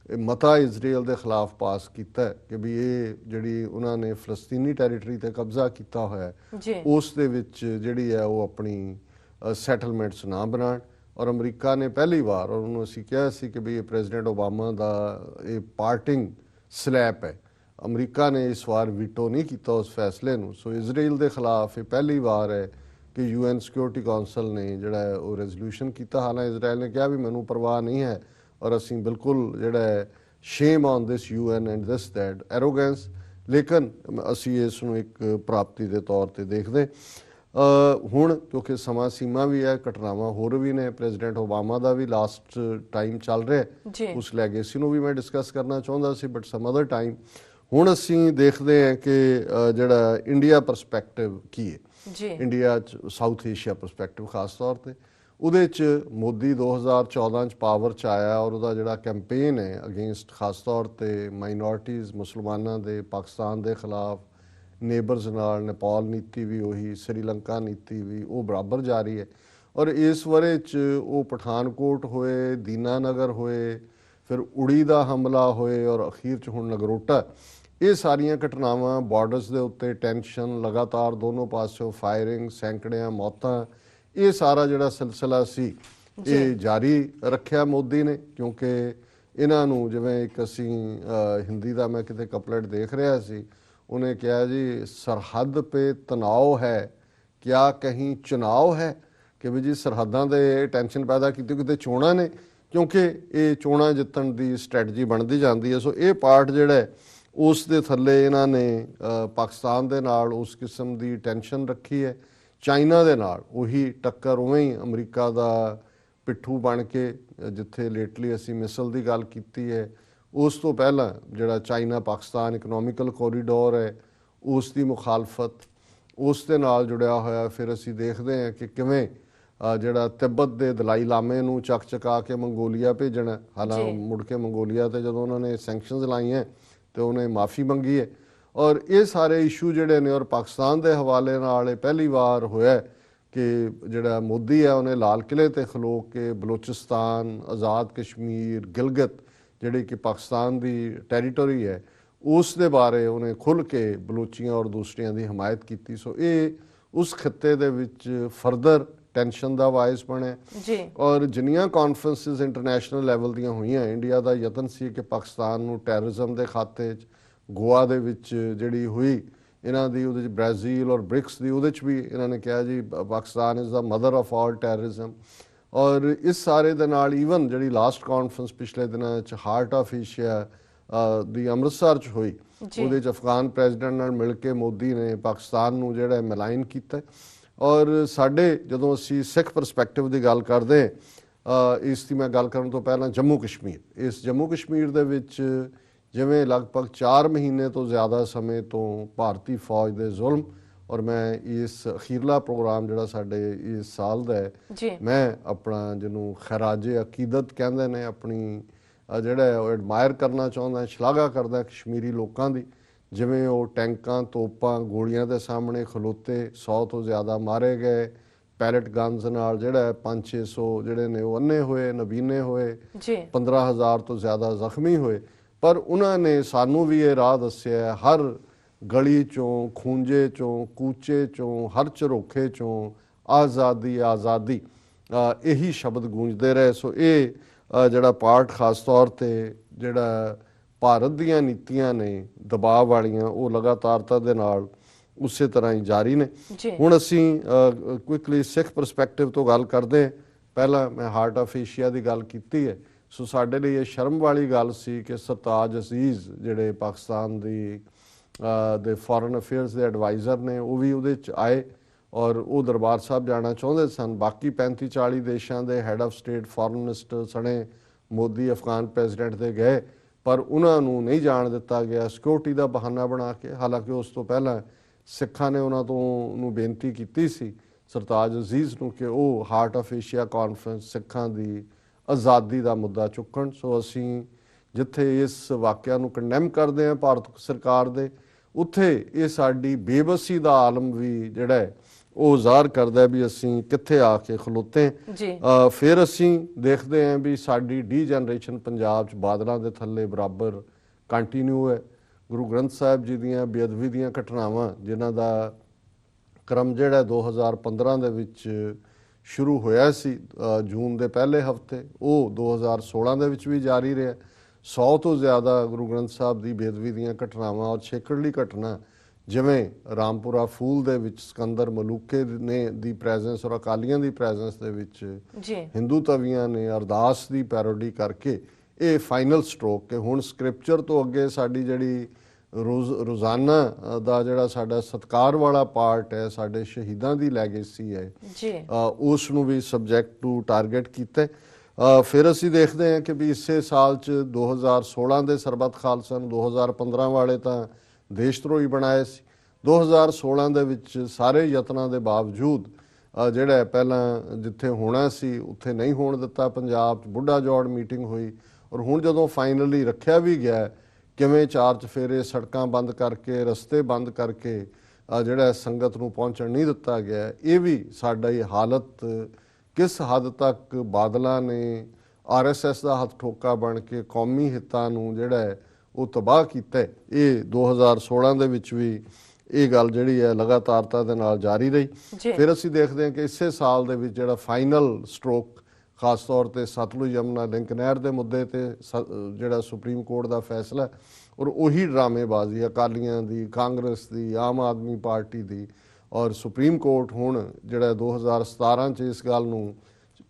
ਇਹ ਮਤਾ ਇਜ਼ਰਾਈਲ ਦੇ ਖਿਲਾਫ ਪਾਸ ਕੀਤਾ ਹੈ ਕਿ ਵੀ ਇਹ ਜਿਹੜੀ ਉਹਨਾਂ ਨੇ ਫਲਸਤੀਨੀ ਟੈਰੀਟਰੀ ਤੇ ਕਬਜ਼ਾ ਕੀਤਾ ਹੋਇਆ ਹੈ ਉਸ ਦੇ ਵਿੱਚ ਜਿਹੜੀ ਹੈ ਉਹ ਆਪਣੀ ਸੈਟਲਮੈਂਟਸ ਨਾ ਬਣਾਉਣ। ਔਰ ਅਮਰੀਕਾ ਨੇ ਪਹਿਲੀ ਵਾਰ ਔਰ ਉਹਨੂੰ ਅਸੀਂ ਕਿਹਾ ਸੀ ਕਿ ਵੀ ਇਹ ਪ੍ਰੈਜ਼ੀਡੈਂਟ ਓਬਾਮਾ ਦਾ ਇਹ ਪਾਰਟਿੰਗ ਸਲੈਪ ਹੈ। ਅਮਰੀਕਾ ਨੇ ਇਸ ਵਾਰ ਵੀਟੋ ਨਹੀਂ ਕੀਤਾ ਉਸ ਫੈਸਲੇ ਨੂੰ। ਸੋ ਇਜ਼ਰਾਈਲ ਦੇ ਖਿਲਾਫ ਇਹ ਪਹਿਲੀ ਵਾਰ ਹੈ ਕਿ ਯੂਐਨ ਸਿਕਿਉਰਿਟੀ ਕਾਉਂਸਲ ਨੇ ਜਿਹੜਾ ਉਹ ਰੈਜ਼ੋਲੂਸ਼ਨ ਕੀਤਾ। ਹਾਲਾਂਕਿ ਇਜ਼ਰਾਈਲ ਨੇ ਕਿਹਾ ਵੀ ਮੈਨੂੰ ਪਰਵਾਹ ਨਹੀਂ ਹੈ ਔਰ ਅਸੀਂ ਬਿਲਕੁਲ ਜਿਹੜਾ ਹੈ shame on this UN and this that arrogance ਲੇਕਿਨ ਅਸੀਂ ਇਸ ਨੂੰ ਇੱਕ ਪ੍ਰਾਪਤੀ ਦੇ ਤੌਰ ਤੇ ਦੇਖਦੇ ਹੁਣ ਕਿਉਂਕਿ ਸਮਾਂ ਸੀਮਾ ਵੀ ਹੈ ਘਟਨਾਵਾਂ ਹੋਰ ਵੀ ਨੇ ਪ੍ਰੈਜ਼ੀਡੈਂਟ ਓਬਾਮਾ ਦਾ ਵੀ ਲਾਸਟ ਟਾਈਮ ਚੱਲ ਰਿਹਾ ਉਸ ਲੈਗੇਸੀ ਨੂੰ ਵੀ ਮੈਂ ਡਿਸਕਸ ਕਰਨਾ ਚਾਹੁੰਦਾ ਸੀ ਬਟ ਸਮ ਅਦਰ ਟਾਈਮ ਹੁਣ ਅਸੀਂ ਦੇਖਦੇ ਹਾਂ ਕਿ ਜਿਹੜਾ ਇੰਡੀਆ ਪਰਸਪੈਕਟਿਵ ਕੀ ਹੈ। ਜੀ। ਇੰਡੀਆ ਚ ਸਾਊਥ ਏਸ਼ੀਆ ਪਰਸਪੈਕਟਿਵ ਖਾਸ ਤੌਰ ਤੇ। ਉਹਦੇ ਚ ਮੋਦੀ 2014 ਚ ਪਾਵਰ ਚ ਆਇਆ ਔਰ ਉਹਦਾ ਜਿਹੜਾ ਕੈਂਪੇਨ ਹੈ ਅਗੇਂਸਟ ਖਾਸ ਤੌਰ ਤੇ ਮਾਈਨੋਰਟੀਜ਼ ਮੁਸਲਮਾਨਾਂ ਦੇ, ਪਾਕਿਸਤਾਨ ਦੇ ਖਿਲਾਫ ਨੇਬਰਸ ਨਾਲ ਨੇਪਾਲ ਨੀਤੀ ਵੀ ਉਹੀ, ਸ੍ਰੀਲੰਕਾ ਨੀਤੀ ਵੀ ਉਹ ਬਰਾਬਰ ਜਾਰੀ ਹੈ। ਔਰ ਇਸ ਵਰੇ ਚ ਉਹ ਪਠਾਨਕੋਟ ਹੋਏ, ਦੀਨਾਨਗਰ ਹੋਏ, ਫਿਰ ਉੜੀ ਦਾ ਹਮਲਾ ਹੋਏ ਔਰ ਅਖੀਰ ਚ ਹੁਣ ਨਗਰੋਟਾ। ਇਹ ਸਾਰੀਆਂ ਘਟਨਾਵਾਂ ਬਾਰਡਰਸ ਦੇ ਉੱਤੇ ਟੈਨਸ਼ਨ ਲਗਾਤਾਰ ਦੋਨੋਂ ਪਾਸਿਓਂ ਫਾਇਰਿੰਗ ਸੈਂਕੜਿਆਂ ਮੌਤਾਂ ਇਹ ਸਾਰਾ ਜਿਹੜਾ ਸਿਲਸਿਲਾ ਸੀ ਇਹ ਜਾਰੀ ਰੱਖਿਆ ਮੋਦੀ ਨੇ ਕਿਉਂਕਿ ਇਹਨਾਂ ਨੂੰ ਜਿਵੇਂ ਇੱਕ ਅਸੀਂ ਹਿੰਦੀ ਦਾ ਮੈਂ ਕਿਤੇ ਕਪਲੇਟ ਦੇਖ ਰਿਹਾ ਸੀ ਉਹਨੇ ਕਿਹਾ ਜੀ ਸਰਹੱਦ ਪੇ ਤਣਾਅ ਹੈ ਕਿਆ ਕਹੀਂ ਚੁਣਾਵ ਹੈ? ਕਿ ਵੀ ਜੀ ਸਰਹੱਦਾਂ ਦੇ ਟੈਨਸ਼ਨ ਪੈਦਾ ਕੀਤੀ ਕਿਤੇ ਚੋਣਾਂ ਨੇ ਕਿਉਂਕਿ ਇਹ ਚੋਣਾਂ ਜਿੱਤਣ ਦੀ ਸਟ੍ਰੈਟਜੀ ਬਣਦੀ ਜਾਂਦੀ ਹੈ ਸੋ ਇਹ ਪਾਰਟ ਜਿਹੜਾ ਉਸ ਦੇ ਥੱਲੇ ਇਹਨਾਂ ਨੇ ਪਾਕਿਸਤਾਨ ਦੇ ਨਾਲ ਉਸ ਕਿਸਮ ਦੀ ਟੈਨਸ਼ਨ ਰੱਖੀ ਹੈ ਚਾਈਨਾ ਦੇ ਨਾਲ ਉਹੀ ਟੱਕਰ ਉਵੇਂ ਹੀ ਅਮਰੀਕਾ ਦਾ ਪਿੱਠੂ ਬਣ ਕੇ ਜਿੱਥੇ ਲੇਟਲੀ ਅਸੀਂ ਮਿਸਲ ਦੀ ਗੱਲ ਕੀਤੀ ਹੈ ਉਸ ਤੋਂ ਪਹਿਲਾਂ ਜਿਹੜਾ ਚਾਈਨਾ ਪਾਕਿਸਤਾਨ ਇਕਨੋਮਿਕਲ ਕੋਰੀਡੋਰ ਹੈ ਉਸ ਦੀ ਮੁਖਾਲਫਤ ਉਸ ਦੇ ਨਾਲ ਜੁੜਿਆ ਹੋਇਆ ਫਿਰ ਅਸੀਂ ਦੇਖਦੇ ਹਾਂ ਕਿ ਕਿਵੇਂ ਜਿਹੜਾ ਤਿੱਬਤ ਦੇ ਦਲਾਈ ਲਾਮੇ ਨੂੰ ਚੱਕ ਚਕਾ ਕੇ ਮੰਗੋਲੀਆ ਭੇਜਣਾ ਹਾਲਾਂ। ਮੁੜ ਕੇ ਮੰਗੋਲੀਆ ਤੇ ਜਦੋਂ ਉਹਨਾਂ ਨੇ ਸੈਂਕਸ਼ਨਸ ਲਾਈਆਂ ਤੇ ਉਹਨੇ ਮਾਫੀ ਮੰਗੀ ਹੈ। ਔਰ ਇਹ ਸਾਰੇ ਇਸ਼ੂ ਜਿਹੜੇ ਨੇ ਔਰ ਪਾਕਿਸਤਾਨ ਦੇ ਹਵਾਲੇ ਨਾਲ ਇਹ ਪਹਿਲੀ ਵਾਰ ਹੋਇਆ ਕਿ ਜਿਹੜਾ ਮੋਦੀ ਹੈ, ਉਹਨੇ ਲਾਲ ਕਿਲੇ ਤੇ ਖਲੋ ਕੇ ਬਲੋਚਿਸਤਾਨ, ਆਜ਼ਾਦ ਕਸ਼ਮੀਰ, ਗਿਲਗਤ ਜਿਹੜੀ ਕਿ ਪਾਕਿਸਤਾਨ ਦੀ ਟੈਰੀਟੋਰੀ ਹੈ, ਉਸ ਦੇ ਬਾਰੇ ਉਹਨੇ ਖੁੱਲ ਕੇ ਬਲੋਚੀਆਂ ਔਰ ਦੂਸਰਿਆਂ ਦੀ ਹਮਾਇਤ ਕੀਤੀ। ਸੋ ਇਹ ਉਸ ਖਿੱਤੇ ਦੇ ਵਿੱਚ ਫਰਦਰ ਟੈਨਸ਼ਨ ਦਾ ਵਾਇਸ ਬਣਿਆ। ਜੀ। ਔਰ ਜਿੰਨੀਆਂ ਕਾਨਫਰੰਸਿਸ ਇੰਟਰਨੈਸ਼ਨਲ ਲੈਵਲ ਦੀਆਂ ਹੋਈਆਂ ਇੰਡੀਆ ਦਾ ਯਤਨ ਸੀ ਕਿ ਪਾਕਿਸਤਾਨ ਨੂੰ ਟੈਰਰਿਜ਼ਮ ਦੇ ਖਾਤੇ 'ਚ ਗੋਆ ਦੇ ਵਿੱਚ ਜਿਹੜੀ ਹੋਈ ਇਹਨਾਂ ਦੀ ਉਹਦੇ 'ਚ ਬ੍ਰਾਜ਼ੀਲ ਔਰ ਬ੍ਰਿਕਸ ਦੀ ਉਹਦੇ 'ਚ ਵੀ ਇਹਨਾਂ ਨੇ ਕਿਹਾ ਜੀ Pakistan is the mother of all terrorism ਔਰ ਇਸ ਸਾਰੇ ਦੇ ਨਾਲ ਈਵਨ ਜਿਹੜੀ ਲਾਸਟ ਕਾਨਫਰੰਸ ਪਿਛਲੇ ਦਿਨਾਂ 'ਚ ਹਾਰਟ ਆਫ ਏਸ਼ੀਆ ਦੀ ਅੰਮ੍ਰਿਤਸਰ 'ਚ ਹੋਈ। ਉਹਦੇ 'ਚ ਅਫਗਾਨ ਪ੍ਰੈਜ਼ੀਡੈਂਟ ਨਾਲ ਮਿਲ ਕੇ ਮੋਦੀ ਨੇ ਪਾਕਿਸਤਾਨ ਨੂੰ ਜਿਹੜਾ ਮਿਲਾਇਨ ਕੀਤਾ। ਔਰ ਸਾਡੇ ਜਦੋਂ ਅਸੀਂ ਸਿੱਖ ਪਰਸਪੈਕਟਿਵ ਦੀ ਗੱਲ ਕਰਦੇ ਇਸ ਦੀ ਮੈਂ ਗੱਲ ਕਰਨ ਤੋਂ ਪਹਿਲਾਂ ਜੰਮੂ ਕਸ਼ਮੀਰ। ਇਸ ਜੰਮੂ ਕਸ਼ਮੀਰ ਦੇ ਵਿੱਚ ਜਿਵੇਂ ਲਗਭਗ 4 ਮਹੀਨੇ ਤੋਂ ਜ਼ਿਆਦਾ ਸਮੇਂ ਤੋਂ ਭਾਰਤੀ ਫੌਜ ਦੇ ਜ਼ੁਲਮ ਔਰ ਮੈਂ ਇਸ ਅਖੀਰਲਾ ਪ੍ਰੋਗਰਾਮ ਜਿਹੜਾ ਸਾਡੇ ਇਸ ਸਾਲ ਦਾ ਹੈ ਮੈਂ ਆਪਣਾ ਜਿਹਨੂੰ ਖਰਾਜੇ ਅਕੀਦਤ ਕਹਿੰਦੇ ਨੇ ਆਪਣੀ ਜਿਹੜਾ ਉਹ ਐਡਮਾਇਰ ਕਰਨਾ ਚਾਹੁੰਦਾ ਸ਼ਲਾਘਾ ਕਰਦਾ ਕਸ਼ਮੀਰੀ ਲੋਕਾਂ ਦੀ। ਜਿਵੇਂ ਉਹ ਟੈਂਕਾਂ ਤੋਪਾਂ ਗੋਲੀਆਂ ਦੇ ਸਾਹਮਣੇ ਖਲੋਤੇ 100 ਤੋਂ ਜ਼ਿਆਦਾ ਮਾਰੇ ਗਏ। ਪੈਲਟ ਗਨਸ ਨਾਲ ਜਿਹੜਾ ਹੈ 5-600 ਜਿਹੜੇ ਨੇ ਉਹ ਅੰਨੇ ਹੋਏ ਨਬੀਨੇ ਹੋਏ ਜੀ। 15000 ਤੋਂ ਜ਼ਿਆਦਾ ਜ਼ਖਮੀ ਹੋਏ। ਪਰ ਉਹਨਾਂ ਨੇ ਸਾਨੂੰ ਵੀ ਇਹ ਰਾਹ ਦੱਸਿਆ ਹਰ ਗਲੀ ਚੋਂ ਖੂੰਜੇ ਚੋਂ ਕੂਚੇ ਚੋਂ ਹਰ ਝਰੋਖੇ ਚੋਂ ਆਜ਼ਾਦੀ ਆਜ਼ਾਦੀ। ਇਹੀ ਸ਼ਬਦ ਗੂੰਜਦੇ ਰਹੇ। ਸੋ ਇਹ ਜਿਹੜਾ ਪਾਰਟ ਖਾਸ ਤੌਰ ਤੇ ਜਿਹੜਾ ਭਾਰਤ ਦੀਆਂ ਨੀਤੀਆਂ ਨੇ ਦਬਾਅ ਵਾਲੀਆਂ ਉਹ ਲਗਾਤਾਰਤਾ ਦੇ ਨਾਲ ਉਸੇ ਤਰ੍ਹਾਂ ਹੀ ਜਾਰੀ ਨੇ। ਹੁਣ ਅਸੀਂ ਕੁਇਕਲੀ ਸਿੱਖ ਪਰਸਪੈਕਟਿਵ ਤੋਂ ਗੱਲ ਕਰਦੇ ਪਹਿਲਾਂ ਮੈਂ ਹਾਰਟ ਆਫ ਏਸ਼ੀਆ ਦੀ ਗੱਲ ਕੀਤੀ ਹੈ। ਸੋ ਸਾਡੇ ਲਈ ਇਹ ਸ਼ਰਮ ਵਾਲੀ ਗੱਲ ਸੀ ਕਿ ਸਰਤਾਜ ਅਜ਼ੀਜ਼ ਜਿਹੜੇ ਪਾਕਿਸਤਾਨ ਦੀ ਦੇ ਫੋਰਨ ਅਫੇਅਰਸ ਦੇ ਐਡਵਾਈਜ਼ਰ ਨੇ ਉਹ ਵੀ ਉਹਦੇ ਚ ਆਏ ਔਰ ਉਹ ਦਰਬਾਰ ਸਾਹਿਬ ਜਾਣਾ ਚਾਹੁੰਦੇ ਸਨ। ਬਾਕੀ 35 40 ਦੇਸ਼ਾਂ ਦੇ head of state foreign minister ਸਣੇ। ਮੋਦੀ ਅਫਗਾਨ ਪ੍ਰੈਜ਼ੀਡੈਂਟ ਦੇ ਗਏ। ਪਰ ਉਹਨਾਂ ਨੂੰ ਨਹੀਂ ਜਾਣ ਦਿੱਤਾ ਗਿਆ। ਸਿਕਿਉਰਿਟੀ ਦਾ ਬਹਾਨਾ ਬਣਾ ਕੇ, ਹਾਲਾਂਕਿ ਉਸ ਤੋਂ ਪਹਿਲਾਂ ਸਿੱਖਾਂ ਨੇ ਉਹਨਾਂ ਤੋਂ ਨੂੰ ਬੇਨਤੀ ਕੀਤੀ ਸੀ ਸਰਤਾਜ ਅਜ਼ੀਜ਼ ਨੂੰ ਕਿ ਉਹ ਹਾਰਟ ਆਫ ਏਸ਼ੀਆ ਕਾਨਫਰੰਸ ਸਿੱਖਾਂ ਦੀ ਆਜ਼ਾਦੀ ਦਾ ਮੁੱਦਾ ਚੁੱਕਣ। ਸੋ ਅਸੀਂ ਜਿੱਥੇ ਇਸ ਵਾਕਿਆ ਨੂੰ ਕੰਡੈਮ ਕਰਦੇ ਹਾਂ, ਭਾਰਤ ਸਰਕਾਰ ਦੇ, ਉੱਥੇ ਇਹ ਸਾਡੀ ਬੇਬਸੀ ਦਾ ਆਲਮ ਵੀ ਜਿਹੜਾ ਹੈ ਉਹ ਜ਼ਾਹਰ ਕਰਦਾ ਵੀ ਅਸੀਂ ਕਿੱਥੇ ਆ ਕੇ ਖਲੋਤੇ ਫਿਰ ਅਸੀਂ ਦੇਖਦੇ ਹਾਂ ਵੀ ਸਾਡੀ ਡੀ ਜਨਰੇਸ਼ਨ ਪੰਜਾਬ ਚ ਬਾਦਲਾਂ ਦੇ ਥੱਲੇ ਬਰਾਬਰ ਕੰਟੀਨਿਊ ਹੈ। ਗੁਰੂ ਗ੍ਰੰਥ ਸਾਹਿਬ ਜੀ ਦੀਆਂ ਬੇਅਦਬੀ ਦੀਆਂ ਘਟਨਾਵਾਂ ਜਿਨ੍ਹਾਂ ਦਾ ਕ੍ਰਮ ਜਿਹੜਾ ਹੈ 2015 ਦੇ ਵਿੱਚ ਸ਼ੁਰੂ ਹੋਇਆ ਸੀ ਜੂਨ ਦੇ ਪਹਿਲੇ ਹਫ਼ਤੇ ਉਹ 2016 ਦੇ ਵਿੱਚ ਵੀ ਜਾਰੀ ਰਿਹਾ। 100 ਤੋਂ ਜ਼ਿਆਦਾ ਗੁਰੂ ਗ੍ਰੰਥ ਸਾਹਿਬ ਦੀ ਬੇਅਦਬੀ ਦੀਆਂ ਘਟਨਾਵਾਂ ਔਰ ਛੇਕੜਲੀ ਘਟਨਾ ਜਿਵੇਂ ਰਾਮਪੁਰਾ ਫੂਲ ਦੇ ਵਿੱਚ ਸਿਕੰਦਰ ਮਲੂਕੇ ਨੇ ਦੀ ਪ੍ਰੈਜ਼ੈਂਸ ਔਰ ਅਕਾਲੀਆਂ ਦੀ ਪ੍ਰੈਜ਼ੈਂਸ ਦੇ ਵਿੱਚ ਜੀ। ਹਿੰਦੂ ਤਵੀਆਂ ਨੇ ਅਰਦਾਸ ਦੀ ਪੈਰੋਡੀ ਕਰਕੇ ਇਹ ਫਾਈਨਲ ਸਟ੍ਰੋਕ ਕਿ ਹੁਣ ਸਕ੍ਰਿਪਚਰ ਤੋਂ ਅੱਗੇ ਸਾਡੀ ਜਿਹੜੀ ਰੋਜ਼ ਰੋਜ਼ਾਨਾ ਦਾ ਜਿਹੜਾ ਸਾਡਾ ਸਤਕਾਰ ਵਾਲਾ ਪਾਰਟ ਹੈ ਸਾਡੇ ਸ਼ਹੀਦਾਂ ਦੀ ਲੈਗੇਸੀ ਹੈ ਜੀ। ਉਸ ਨੂੰ ਵੀ ਸਬਜੈਕਟ ਟੂ ਟਾਰਗੇਟ ਕੀਤਾ ਫਿਰ ਅਸੀਂ ਦੇਖਦੇ ਹਾਂ ਕਿ ਵੀ ਇਸੇ ਸਾਲ ਚ 2016 ਦੇ ਸਰਬੱਤ ਖਾਲਸਾ ਨੂੰ 2015 ਵਾਲੇ ਤਾਂ ਦੇਸ਼ਧਰੋਹੀ ਬਣਾਏ ਸੀ। 2016 ਦੇ ਵਿੱਚ ਸਾਰੇ ਯਤਨਾਂ ਦੇ ਬਾਵਜੂਦ ਜਿਹੜਾ ਪਹਿਲਾਂ ਜਿੱਥੇ ਹੋਣਾ ਸੀ, ਉੱਥੇ ਨਹੀਂ ਹੋਣ ਦਿੱਤਾ। ਪੰਜਾਬ ਚ ਬੁੱਢਾ ਜੋੜ ਮੀਟਿੰਗ ਹੋਈ ਔਰ ਹੁਣ ਜਦੋਂ ਫਾਈਨਲੀ ਰੱਖਿਆ ਵੀ ਗਿਆ ਕਿਵੇਂ ਚਾਰ ਚਫੇਰੇ ਸੜਕਾਂ ਬੰਦ ਕਰਕੇ, ਰਸਤੇ ਬੰਦ ਕਰਕੇ ਜਿਹੜਾ ਸੰਗਤ ਨੂੰ ਪਹੁੰਚਣ ਨਹੀਂ ਦਿੱਤਾ ਗਿਆ ਇਹ ਵੀ ਸਾਡਾ ਇਹ ਹਾਲਤ ਕਿਸ ਹੱਦ ਤੱਕ ਬਾਦਲਾਂ ਨੇ ਆਰਐਸਐਸ ਦਾ ਹੱਥ ਠੋਕਾ ਬਣ ਕੇ ਕੌਮੀ ਹਿੱਤਾਂ ਨੂੰ ਜਿਹੜਾ ਉਹ ਤਬਾਹ ਕੀਤਾ। ਇਹ 2016 ਦੇ ਵਿੱਚ ਵੀ ਇਹ ਗੱਲ ਜਿਹੜੀ ਹੈ ਲਗਾਤਾਰਤਾ ਦੇ ਨਾਲ ਜਾਰੀ ਰਹੀ ਫਿਰ ਅਸੀਂ ਦੇਖਦੇ ਹਾਂ ਕਿ ਇਸੇ ਸਾਲ ਦੇ ਵਿੱਚ ਜਿਹੜਾ ਫਾਈਨਲ ਸਟ੍ਰੋਕ ਖਾਸ ਤੌਰ ਤੇ ਸਤਲੁਜ ਯਮਨਾ ਲਿੰਕ ਨਹਿਰ ਦੇ ਮੁੱਦੇ ਤੇ ਜਿਹੜਾ ਸੁਪਰੀਮ ਕੋਰਟ ਦਾ ਫੈਸਲਾ ਔਰ ਉਹੀ ਡਰਾਮੇਬਾਜ਼ੀ ਅਕਾਲੀਆਂ ਦੀ ਕਾਂਗਰਸ ਦੀ ਆਮ ਆਦਮੀ ਪਾਰਟੀ ਦੀ ਔਰ ਸੁਪਰੀਮ ਕੋਰਟ ਹੁਣ ਜਿਹੜਾ 2017 ਚ ਇਸ ਗੱਲ ਨੂੰ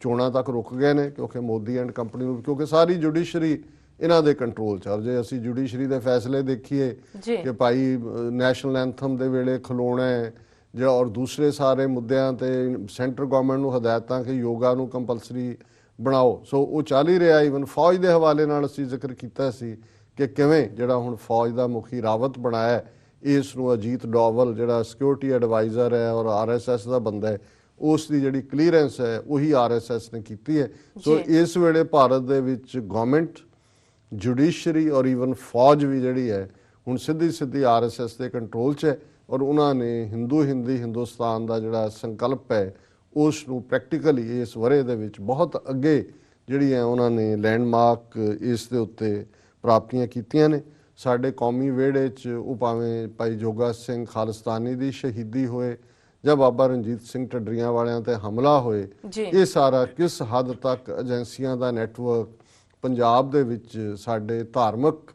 ਚੋਣਾਂ ਤੱਕ ਰੁਕ ਗਏ ਨੇ ਕਿਉਂਕਿ ਮੋਦੀ ਐਂਡ ਕੰਪਨੀ ਨੂੰ ਕਿਉਂਕਿ ਸਾਰੀ ਜੁਡੀਸ਼ਰੀ ਇਹਨਾਂ ਦੇ ਕੰਟਰੋਲ ਚ। ਜੇ ਅਸੀਂ ਜੁਡੀਸ਼ਰੀ ਦੇ ਫੈਸਲੇ ਦੇਖੀਏ। ਕਿ ਭਾਈ ਨੈਸ਼ਨਲ ਐਂਥਮ ਦੇ ਵੇਲੇ ਖਲੋਣਾ ਹੈ ਜਾਂ ਔਰ ਦੂਸਰੇ ਸਾਰੇ ਮੁੱਦਿਆਂ ਤੇ ਸੈਂਟਰ ਗਵਰਨਮੈਂਟ ਨੂੰ ਹਦਾਇਤਾਂ ਕਿ ਯੋਗਾ ਨੂੰ ਕੰਪਲਸਰੀ ਬਣਾਓ ਸੋ ਉਹ ਚੱਲ ਹੀ ਰਿਹਾ ਇਵਨ ਫੌਜ ਦੇ ਹਵਾਲੇ ਨਾਲ ਅਸੀਂ ਜ਼ਿਕਰ ਕੀਤਾ ਸੀ ਕਿ ਕਿਵੇਂ ਜਿਹੜਾ ਹੁਣ ਫੌਜ ਦਾ ਮੁਖੀ ਰਾਵਤ ਬਣਾਇਆ ਇਸ ਨੂੰ ਅਜੀਤ ਡੋਵਲ ਜਿਹੜਾ ਸਿਕਿਉਰਿਟੀ ਐਡਵਾਈਜ਼ਰ ਹੈ ਔਰ ਆਰਐਸਐਸ ਦਾ ਬੰਦਾ ਹੈ ਉਸ ਦੀ ਜਿਹੜੀ ਕਲੀਅਰੈਂਸ ਹੈ ਉਹੀ ਆਰਐਸਐਸ ਨੇ ਕੀਤੀ ਹੈ ਸੋ। ਇਸ ਵੇਲੇ ਭਾਰਤ ਦੇ ਵਿੱਚ ਗਵਰਨਮੈਂਟ ਜੁਡੀਸ਼ਰੀ ਔਰ ਇਵਨ ਫੌਜ ਵੀ ਜਿਹੜੀ ਹੈ ਹੁਣ ਸਿੱਧੀ ਸਿੱਧੀ ਆਰਐਸਐਸ ਦੇ ਕੰਟਰੋਲ 'ਚ ਹੈ ਔਰ ਉਹਨਾਂ ਨੇ ਹਿੰਦੂ ਹਿੰਦੀ ਹਿੰਦੁਸਤਾਨ ਦਾ ਜਿਹੜਾ ਸੰਕਲਪ ਹੈ ਉਸ ਨੂੰ ਪ੍ਰੈਕਟੀਕਲੀ ਇਸ ਵਰੇ ਦੇ ਵਿੱਚ ਬਹੁਤ ਅੱਗੇ ਜਿਹੜੀ ਹੈ ਉਹਨਾਂ ਨੇ ਲੈਂਡਮਾਰਕ ਇਸ ਦੇ ਉੱਤੇ ਪ੍ਰਾਪਤੀਆਂ ਕੀਤੀਆਂ ਨੇ ਸਾਡੇ ਕੌਮੀ ਵਿਹੜੇ 'ਚ ਉਹ ਭਾਵੇਂ ਭਾਈ ਜੋਗਾ ਸਿੰਘ ਖਾਲਿਸਤਾਨੀ ਦੀ ਸ਼ਹੀਦੀ ਹੋਏ ਜਾਂ ਬਾਬਾ ਰਣਜੀਤ ਸਿੰਘ ਢੱਡਰੀਆਂ ਵਾਲਿਆਂ ਤੇ ਹਮਲਾ ਹੋਏ। ਇਹ ਸਾਰਾ ਕਿਸ ਹੱਦ ਤੱਕ ਏਜੰਸੀਆਂ ਦਾ ਨੈਟਵਰਕ ਪੰਜਾਬ ਦੇ ਵਿੱਚ ਸਾਡੇ ਧਾਰਮਿਕ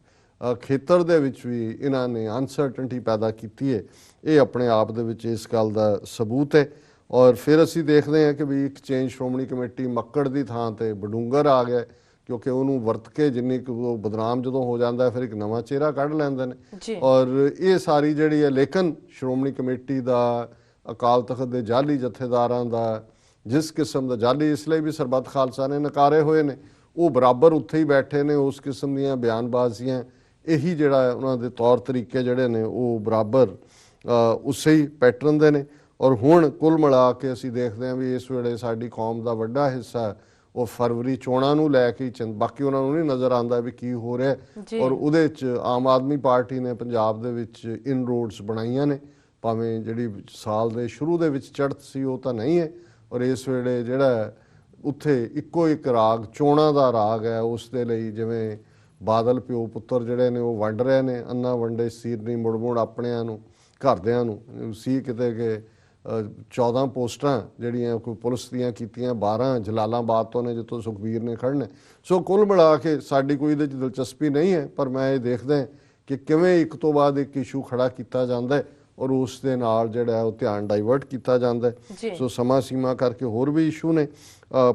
ਖੇਤਰ ਦੇ ਵਿੱਚ ਵੀ ਇਹਨਾਂ ਨੇ ਅਨਸਰਟਨਟੀ ਪੈਦਾ ਕੀਤੀ ਹੈ ਇਹ ਆਪਣੇ ਆਪ ਦੇ ਵਿੱਚ ਇਸ ਗੱਲ ਦਾ ਸਬੂਤ ਹੈ ਔਰ ਫਿਰ ਅਸੀਂ ਦੇਖਦੇ ਹਾਂ ਕਿ ਵੀ ਇੱਕ ਚੇਂਜ ਸ਼੍ਰੋਮਣੀ ਕਮੇਟੀ ਮੱਕੜ ਦੀ ਥਾਂ ਤੇ ਬਡੂੰਗਰ ਆ ਗਿਆ ਕਿਉਂਕਿ ਉਹਨੂੰ ਵਰਤ ਕੇ ਜਿੰਨੀ ਕੁ ਉਹ ਬਦਨਾਮ ਜਦੋਂ ਹੋ ਜਾਂਦਾ ਫਿਰ ਇੱਕ ਨਵਾਂ ਚਿਹਰਾ ਕੱਢ ਲੈਂਦੇ ਨੇ। ਔਰ ਇਹ ਸਾਰੀ ਜਿਹੜੀ ਹੈ ਲੇਕਿਨ ਸ਼੍ਰੋਮਣੀ ਕਮੇਟੀ ਦਾ ਅਕਾਲ ਤਖਤ ਦੇ ਜਾਲੀ ਜਥੇਦਾਰਾਂ ਦਾ ਜਿਸ ਕਿਸਮ ਦਾ ਜਾਲੀ ਇਸ ਲਈ ਵੀ ਸਰਬੱਤ ਖਾਲਸਾ ਨੇ ਨਕਾਰੇ ਹੋਏ ਨੇ ਉਹ ਬਰਾਬਰ ਉੱਥੇ ਹੀ ਬੈਠੇ ਨੇ ਉਸ ਕਿਸਮ ਦੀਆਂ ਬਿਆਨਬਾਜ਼ੀਆਂ। ਇਹੀ ਜਿਹੜਾ ਉਹਨਾਂ ਦੇ ਤੌਰ ਤਰੀਕੇ ਜਿਹੜੇ ਨੇ ਉਹ ਬਰਾਬਰ ਉਸੇ ਹੀ ਪੈਟਰਨ ਦੇ ਨੇ। ਔਰ ਹੁਣ ਕੁੱਲ ਮਿਲਾ ਕੇ ਅਸੀਂ ਦੇਖਦੇ ਹਾਂ ਵੀ ਇਸ ਵੇਲੇ ਸਾਡੀ ਕੌਮ ਦਾ ਵੱਡਾ ਹਿੱਸਾ ਉਹ ਫਰਵਰੀ ਚੋਣਾਂ ਨੂੰ ਲੈ ਕੇ ਚਿੰਤ ਬਾਕੀ ਉਹਨਾਂ ਨੂੰ ਨਹੀਂ ਨਜ਼ਰ ਆਉਂਦਾ ਵੀ ਕੀ ਹੋ ਰਿਹਾ ਔਰ ਉਹਦੇ ਚ ਆਮ ਆਦਮੀ ਪਾਰਟੀ ਨੇ ਪੰਜਾਬ ਦੇ ਵਿੱਚ ਇਨ ਰੋਡਸ ਬਣਾਈਆਂ ਨੇ। ਭਾਵੇਂ ਜਿਹੜੀ ਸਾਲ ਦੇ ਸ਼ੁਰੂ ਦੇ ਵਿੱਚ ਚੜ੍ਹਤ ਸੀ ਉਹ ਤਾਂ ਨਹੀਂ ਹੈ। ਔਰ ਇਸ ਵੇਲੇ ਜਿਹੜਾ ਉੱਥੇ ਇੱਕੋ ਇੱਕ ਰਾਗ ਚੋਣਾਂ ਦਾ ਰਾਗ ਹੈ ਉਸ ਦੇ ਲਈ ਜਿਵੇਂ ਬਾਦਲ ਪਿਓ ਪੁੱਤਰ ਜਿਹੜੇ ਨੇ ਉਹ ਵੰਡ ਰਹੇ ਨੇ ਅੰਨਾ ਵੰਡੇ ਸੀਰ ਨਹੀਂ ਮੁੜ ਮੁੜ ਆਪਣਿਆਂ ਨੂੰ ਘਰਦਿਆਂ ਨੂੰ ਸੀ ਕਿਤੇ ਕਿ ਅ, 14 ਪੋਸਟਾਂ ਜਿਹੜੀਆਂ ਕੋਈ ਪੁਲਿਸ ਦੀਆਂ ਕੀਤੀਆਂ 12 ਜਲਾਲਾਬਾਦ ਤੋਂ ਨੇ ਜਿੱਥੋਂ ਸੁਖਬੀਰ ਨੇ ਖੜਨੇ ਸੋ ਕੁੱਲ ਮਿਲਾ ਕੇ ਸਾਡੀ ਕੋਈ ਇਹਦੇ ਚ ਦਿਲਚਸਪੀ ਨਹੀਂ ਹੈ ਪਰ ਮੈਂ ਇਹ ਦੇਖਦਾ ਕਿ ਕਿਵੇਂ ਇੱਕ ਤੋਂ ਬਾਅਦ ਇੱਕ ਇਸ਼ੂ ਖੜਾ ਕੀਤਾ ਜਾਂਦਾ ਹੈ। ਔਰ ਉਸ ਦੇ ਨਾਲ ਜਿਹੜਾ ਉਹ ਧਿਆਨ ਡਾਈਵਰਟ ਕੀਤਾ ਜਾਂਦਾ ਸੋ ਸਮਾਂ ਸੀਮਾ ਕਰਕੇ ਹੋਰ ਵੀ ਇਸ਼ੂ ਨੇ।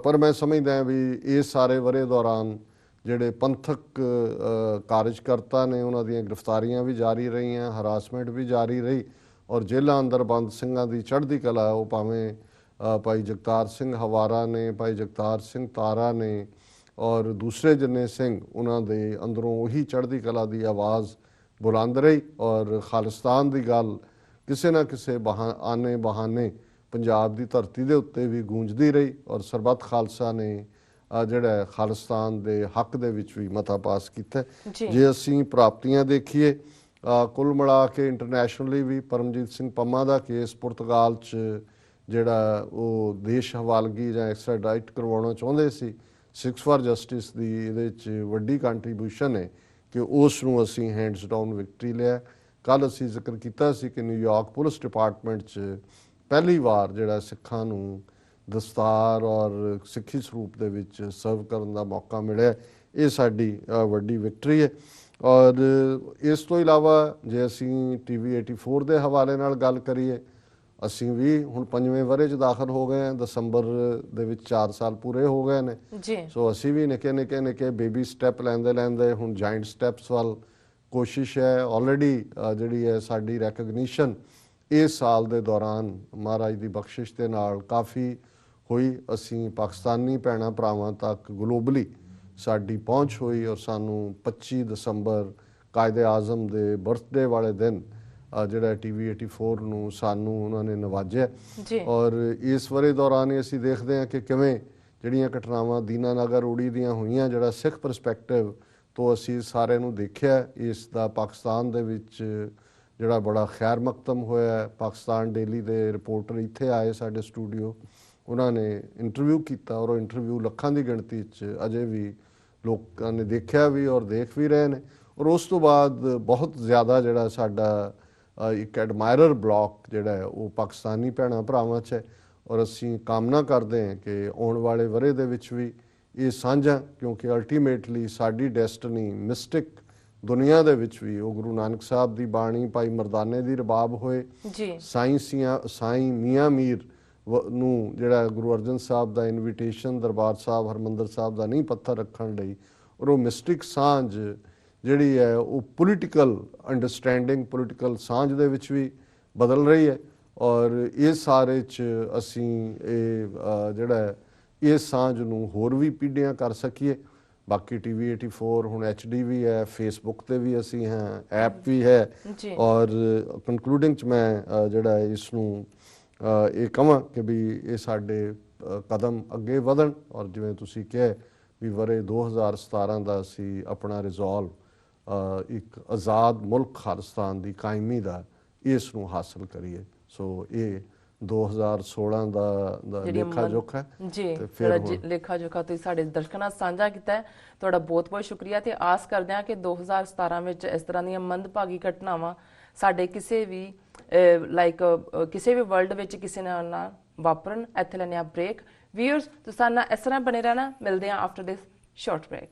ਪਰ ਮੈਂ ਸਮਝਦਾ ਹਾਂ ਵੀ ਇਸ ਸਾਰੇ ਵਰੇ ਦੌਰਾਨ ਜਿਹੜੇ ਪੰਥਕ ਕਾਰਜਕਰਤਾ ਨੇ ਉਹਨਾਂ ਦੀਆਂ ਗ੍ਰਿਫਤਾਰੀਆਂ ਵੀ ਜਾਰੀ ਰਹੀਆਂ ਹਰਾਸਮੈਂਟ ਵੀ ਜਾਰੀ ਰਹੀ ਔਰ ਜੇਲ੍ਹਾਂ ਅੰਦਰ ਬੰਦ ਸਿੰਘਾਂ ਦੀ ਚੜ੍ਹਦੀ ਕਲਾ ਉਹ ਭਾਵੇਂ ਭਾਈ ਜਗਤਾਰ ਸਿੰਘ ਹਵਾਰਾ ਨੇ ਭਾਈ ਜਗਤਾਰ ਸਿੰਘ ਤਾਰਾ ਨੇ ਔਰ ਦੂਸਰੇ ਜੰਨੇ ਸਿੰਘ ਉਹਨਾਂ ਦੇ ਅੰਦਰੋਂ ਉਹੀ ਚੜ੍ਹਦੀ ਕਲਾ ਦੀ ਆਵਾਜ਼ ਬੁਲੰਦ ਰਹੀ ਔਰ ਖਾਲਿਸਤਾਨ ਦੀ ਗੱਲ ਕਿਸੇ ਨਾ ਕਿਸੇ ਬਹਾਨੇ ਬਹਾਨੇ ਪੰਜਾਬ ਦੀ ਧਰਤੀ ਦੇ ਉੱਤੇ ਵੀ ਗੂੰਜਦੀ ਰਹੀ ਔਰ ਸਰਬੱਤ ਖਾਲਸਾ ਨੇ ਜਿਹੜਾ ਖਾਲਿਸਤਾਨ ਦੇ ਹੱਕ ਦੇ ਵਿੱਚ ਵੀ ਮਤਾ ਪਾਸ ਕੀਤਾ। ਜੀ। ਅਸੀਂ ਪ੍ਰਾਪਤੀਆਂ ਦੇਖੀਏ ਕੁੱਲ ਮਿਲਾ ਕੇ ਇੰਟਰਨੈਸ਼ਨਲੀ ਵੀ ਪਰਮਜੀਤ ਸਿੰਘ ਪੰਮਾ ਦਾ ਕੇਸ ਪੁਰਤਗਾਲ 'ਚ ਜਿਹੜਾ ਉਹ ਦੇਸ਼ ਹਵਾਲਗੀ ਜਾਂ ਐਕਸਟ੍ਰਾਡਾਈਟ ਕਰਵਾਉਣਾ ਚਾਹੁੰਦੇ ਸੀ ਸਿਕਸ ਫਾਰ ਜਸਟਿਸ ਦੀ ਇਹਦੇ 'ਚ ਵੱਡੀ ਕੰਟਰੀਬਿਊਸ਼ਨ ਹੈ ਕਿ ਉਸ ਨੂੰ ਅਸੀਂ ਹੈਂਡਸ ਡਾਊਨ ਵਿਕਟਰੀ ਲਿਆ ਕੱਲ ਅਸੀਂ ਜ਼ਿਕਰ ਕੀਤਾ ਸੀ ਕਿ ਨਿਊਯਾਰਕ ਪੁਲਿਸ ਡਿਪਾਰਟਮੈਂਟ 'ਚ ਪਹਿਲੀ ਵਾਰ ਜਿਹੜਾ ਸਿੱਖਾਂ ਨੂੰ ਦਸਤਾਰ ਔਰ ਸਿੱਖੀ ਸਰੂਪ ਦੇ ਵਿੱਚ ਸਰਵ ਕਰਨ ਦਾ ਮੌਕਾ ਮਿਲਿਆ ਇਹ ਸਾਡੀ ਵੱਡੀ ਵਿਕਟਰੀ ਹੈ। ਔਰ ਇਸ ਤੋਂ ਇਲਾਵਾ ਜੇ ਅਸੀਂ ਟੀਵੀ 84 ਦੇ ਹਵਾਲੇ ਨਾਲ ਗੱਲ ਕਰੀਏ ਅਸੀਂ ਵੀ ਹੁਣ ਪੰਜਵੇਂ ਵਰੇ 'ਚ ਦਾਖਲ ਹੋ ਗਏ ਹਾਂ। ਦਸੰਬਰ ਦੇ ਵਿੱਚ 4 ਸਾਲ ਪੂਰੇ ਹੋ ਗਏ ਨੇ। ਜੀ। ਸੋ ਅਸੀਂ ਵੀ ਨਿੱਕੇ ਨਿੱਕੇ ਨਿੱਕੇ ਬੇਬੀ ਸਟੈਪ ਲੈਂਦੇ ਲੈਂਦੇ ਹੁਣ ਜਾਇੰਟ ਸਟੈਪਸ ਵੱਲ ਕੋਸ਼ਿਸ਼ ਹੈ ਆਲਰੇਡੀ ਜਿਹੜੀ ਹੈ ਸਾਡੀ ਰੈਕਗਨੀਸ਼ਨ ਇਸ ਸਾਲ ਦੇ ਦੌਰਾਨ ਮਹਾਰਾਜ ਦੀ ਬਖਸ਼ਿਸ਼ ਦੇ ਨਾਲ ਕਾਫੀ ਹੋਈ ਅਸੀਂ ਪਾਕਿਸਤਾਨੀ ਭੈਣਾਂ ਭਰਾਵਾਂ ਤੱਕ ਗਲੋਬਲੀ ਸਾਡੀ ਪਹੁੰਚ ਹੋਈ ਔਰ ਸਾਨੂੰ 25 ਦਸੰਬਰ ਕਾਇਦੇ ਆਜ਼ਮ ਦੇ ਬਰਥਡੇ ਵਾਲੇ ਦਿਨ ਜਿਹੜਾ ਟੀਵੀ 84 ਨੂੰ ਸਾਨੂੰ ਉਹਨਾਂ ਨੇ ਨਵਾਜਿਆ। ਔਰ ਇਸ ਵਰੇ ਦੌਰਾਨ ਹੀ ਅਸੀਂ ਦੇਖਦੇ ਹਾਂ ਕਿ ਕਿਵੇਂ ਜਿਹੜੀਆਂ ਘਟਨਾਵਾਂ ਦੀਨਾਨਗਰ ਉੜੀ ਦੀਆਂ ਹੋਈਆਂ ਜਿਹੜਾ ਸਿੱਖ ਪਰਸਪੈਕਟਿਵ ਤੋਂ ਅਸੀਂ ਸਾਰੇ ਨੂੰ ਦੇਖਿਆ, ਇਸ ਦਾ ਪਾਕਿਸਤਾਨ ਦੇ ਵਿੱਚ ਜਿਹੜਾ ਬੜਾ ਖੈਰ ਮਕਤਮ ਹੋਇਆ ਪਾਕਿਸਤਾਨ ਡੇਲੀ ਦੇ ਰਿਪੋਰਟਰ ਇੱਥੇ ਆਏ ਸਾਡੇ ਸਟੂਡੀਓ, ਉਹਨਾਂ ਨੇ ਇੰਟਰਵਿਊ ਕੀਤਾ ਔਰ ਉਹ ਇੰਟਰਵਿਊ ਲੱਖਾਂ ਦੀ ਗਿਣਤੀ 'ਚ ਅਜੇ ਵੀ ਲੋਕਾਂ ਨੇ ਦੇਖਿਆ ਵੀ ਔਰ ਦੇਖ ਵੀ ਰਹੇ ਨੇ। ਔਰ ਉਸ ਤੋਂ ਬਾਅਦ ਬਹੁਤ ਜ਼ਿਆਦਾ ਜਿਹੜਾ ਸਾਡਾ ਇੱਕ ਐਡਮਾਇਰਰ ਬਲੌਕ ਜਿਹੜਾ ਹੈ, ਉਹ ਪਾਕਿਸਤਾਨੀ ਭੈਣਾਂ ਭਰਾਵਾਂ 'ਚ ਹੈ। ਔਰ ਅਸੀਂ ਕਾਮਨਾ ਕਰਦੇ ਹਾਂ ਕਿ ਆਉਣ ਵਾਲੇ ਵਰੇ ਦੇ ਵਿੱਚ ਵੀ ਇਹ ਸਾਂਝਾ ਕਿਉਂਕਿ ਅਲਟੀਮੇਟਲੀ ਸਾਡੀ ਡੈਸਟਨੀ ਮਿਸਟਿਕ ਦੁਨੀਆ ਦੇ ਵਿੱਚ ਵੀ ਉਹ ਗੁਰੂ ਨਾਨਕ ਸਾਹਿਬ ਦੀ ਬਾਣੀ ਭਾਈ ਮਰਦਾਨੇ ਦੀ ਰਬਾਬ ਹੋਏ। ਜੀ। ਸਾਇੰਸੀਆਂ ਸਾਈਂ ਮੀਆਂ ਮੀਰ ਨੂੰ ਜਿਹੜਾ ਗੁਰੂ ਅਰਜਨ ਸਾਹਿਬ ਦਾ ਇਨਵੀਟੇਸ਼ਨ ਦਰਬਾਰ ਸਾਹਿਬ ਹਰਮੰਦਰ ਸਾਹਿਬ ਦਾ ਨਹੀਂ ਪੱਥਰ ਰੱਖਣ ਲਈ ਔਰ ਉਹ ਮਿਸਟਿਕ ਸਾਂਝ ਜਿਹੜੀ ਹੈ ਉਹ ਪੋਲੀਟੀਕਲ ਅੰਡਰਸਟੈਂਡਿੰਗ ਪੋਲੀਟੀਕਲ ਸਾਂਝ ਦੇ ਵਿੱਚ ਵੀ ਬਦਲ ਰਹੀ ਹੈ। ਔਰ ਇਹ ਸਾਰੇ ਚ ਅਸੀਂ ਇਹ ਜਿਹੜਾ ਹੈ, ਇਸ ਸਾਂਝ ਨੂੰ ਹੋਰ ਵੀ ਪੀੜ੍ਹੀਆਂ ਕਰ ਸਕੀਏ। ਬਾਕੀ ਟੀਵੀ 84 ਹੁਣ ਐਚਡੀ ਵੀ ਹੈ ਫੇਸਬੁੱਕ ਤੇ ਵੀ ਅਸੀਂ ਹਾਂ ਐਪ ਵੀ ਹੈ। ਔਰ ਕਨਕਲੂਡਿੰਗ ਚ ਮੈਂ ਜਿਹੜਾ ਇਸ ਨੂੰ ਇਹ ਕਹਾਂ ਕਿ ਵੀ ਇਹ ਸਾਡੇ ਕਦਮ ਅੱਗੇ ਵਧਣ। ਔਰ ਜਿਵੇਂ ਤੁਸੀਂ ਕਿਹਾ ਵੀ ਵਰੇ 2017 ਦਾ ਅਸੀਂ ਆਪਣਾ ਰਿਜ਼ੋਲਵ ਇੱਕ ਆਜ਼ਾਦ ਮੁਲਕ ਖਾਲਿਸਤਾਨ ਦੀ ਕਾਇਮੀ ਦਾ ਇਸ ਨੂੰ ਹਾਸਲ ਕਰੀਏ। ਸੋ ਇਹ 2016 ਦਾ ਲੇਖਾ ਜੋਖਾ ਜੀ ਫਿਰ ਲੇਖਾ ਜੋਖਾ ਤੁਸੀਂ ਸਾਡੇ ਦਰਸ਼ਕਾਂ ਨਾਲ ਸਾਂਝਾ ਕੀਤਾ ਹੈ। ਤੁਹਾਡਾ ਬਹੁਤ ਬਹੁਤ ਸ਼ੁਕਰੀਆ ਤੇ ਆਸ ਕਰਦੇ ਹਾਂ ਕਿ 2017 ਵਿੱਚ ਇਸ ਤਰ੍ਹਾਂ ਦੀਆਂ ਮੰਦਭਾਗੀ ਘਟਨਾਵਾਂ ਸਾਡੇ ਕਿਸੇ ਵੀ ਲਾਈਕ ਕਿਸੇ ਵੀ ਵਰਲਡ ਵਿੱਚ ਕਿਸੇ ਨਾਲ ਨਾ ਵਾਪਰਨ। ਇੱਥੇ ਲੈਣੇ ਆ ਬ੍ਰੇਕ ਵੀਅਰਸ ਤੁਸੀਂ ਨਾਲ ਇਸ ਤਰ੍ਹਾਂ ਬਣੇ ਰਹਿਣਾ। ਮਿਲਦੇ ਹਾਂ ਆਫਟਰ ਦਿਸ ਸ਼ਾਰਟ ਬ੍ਰੇਕ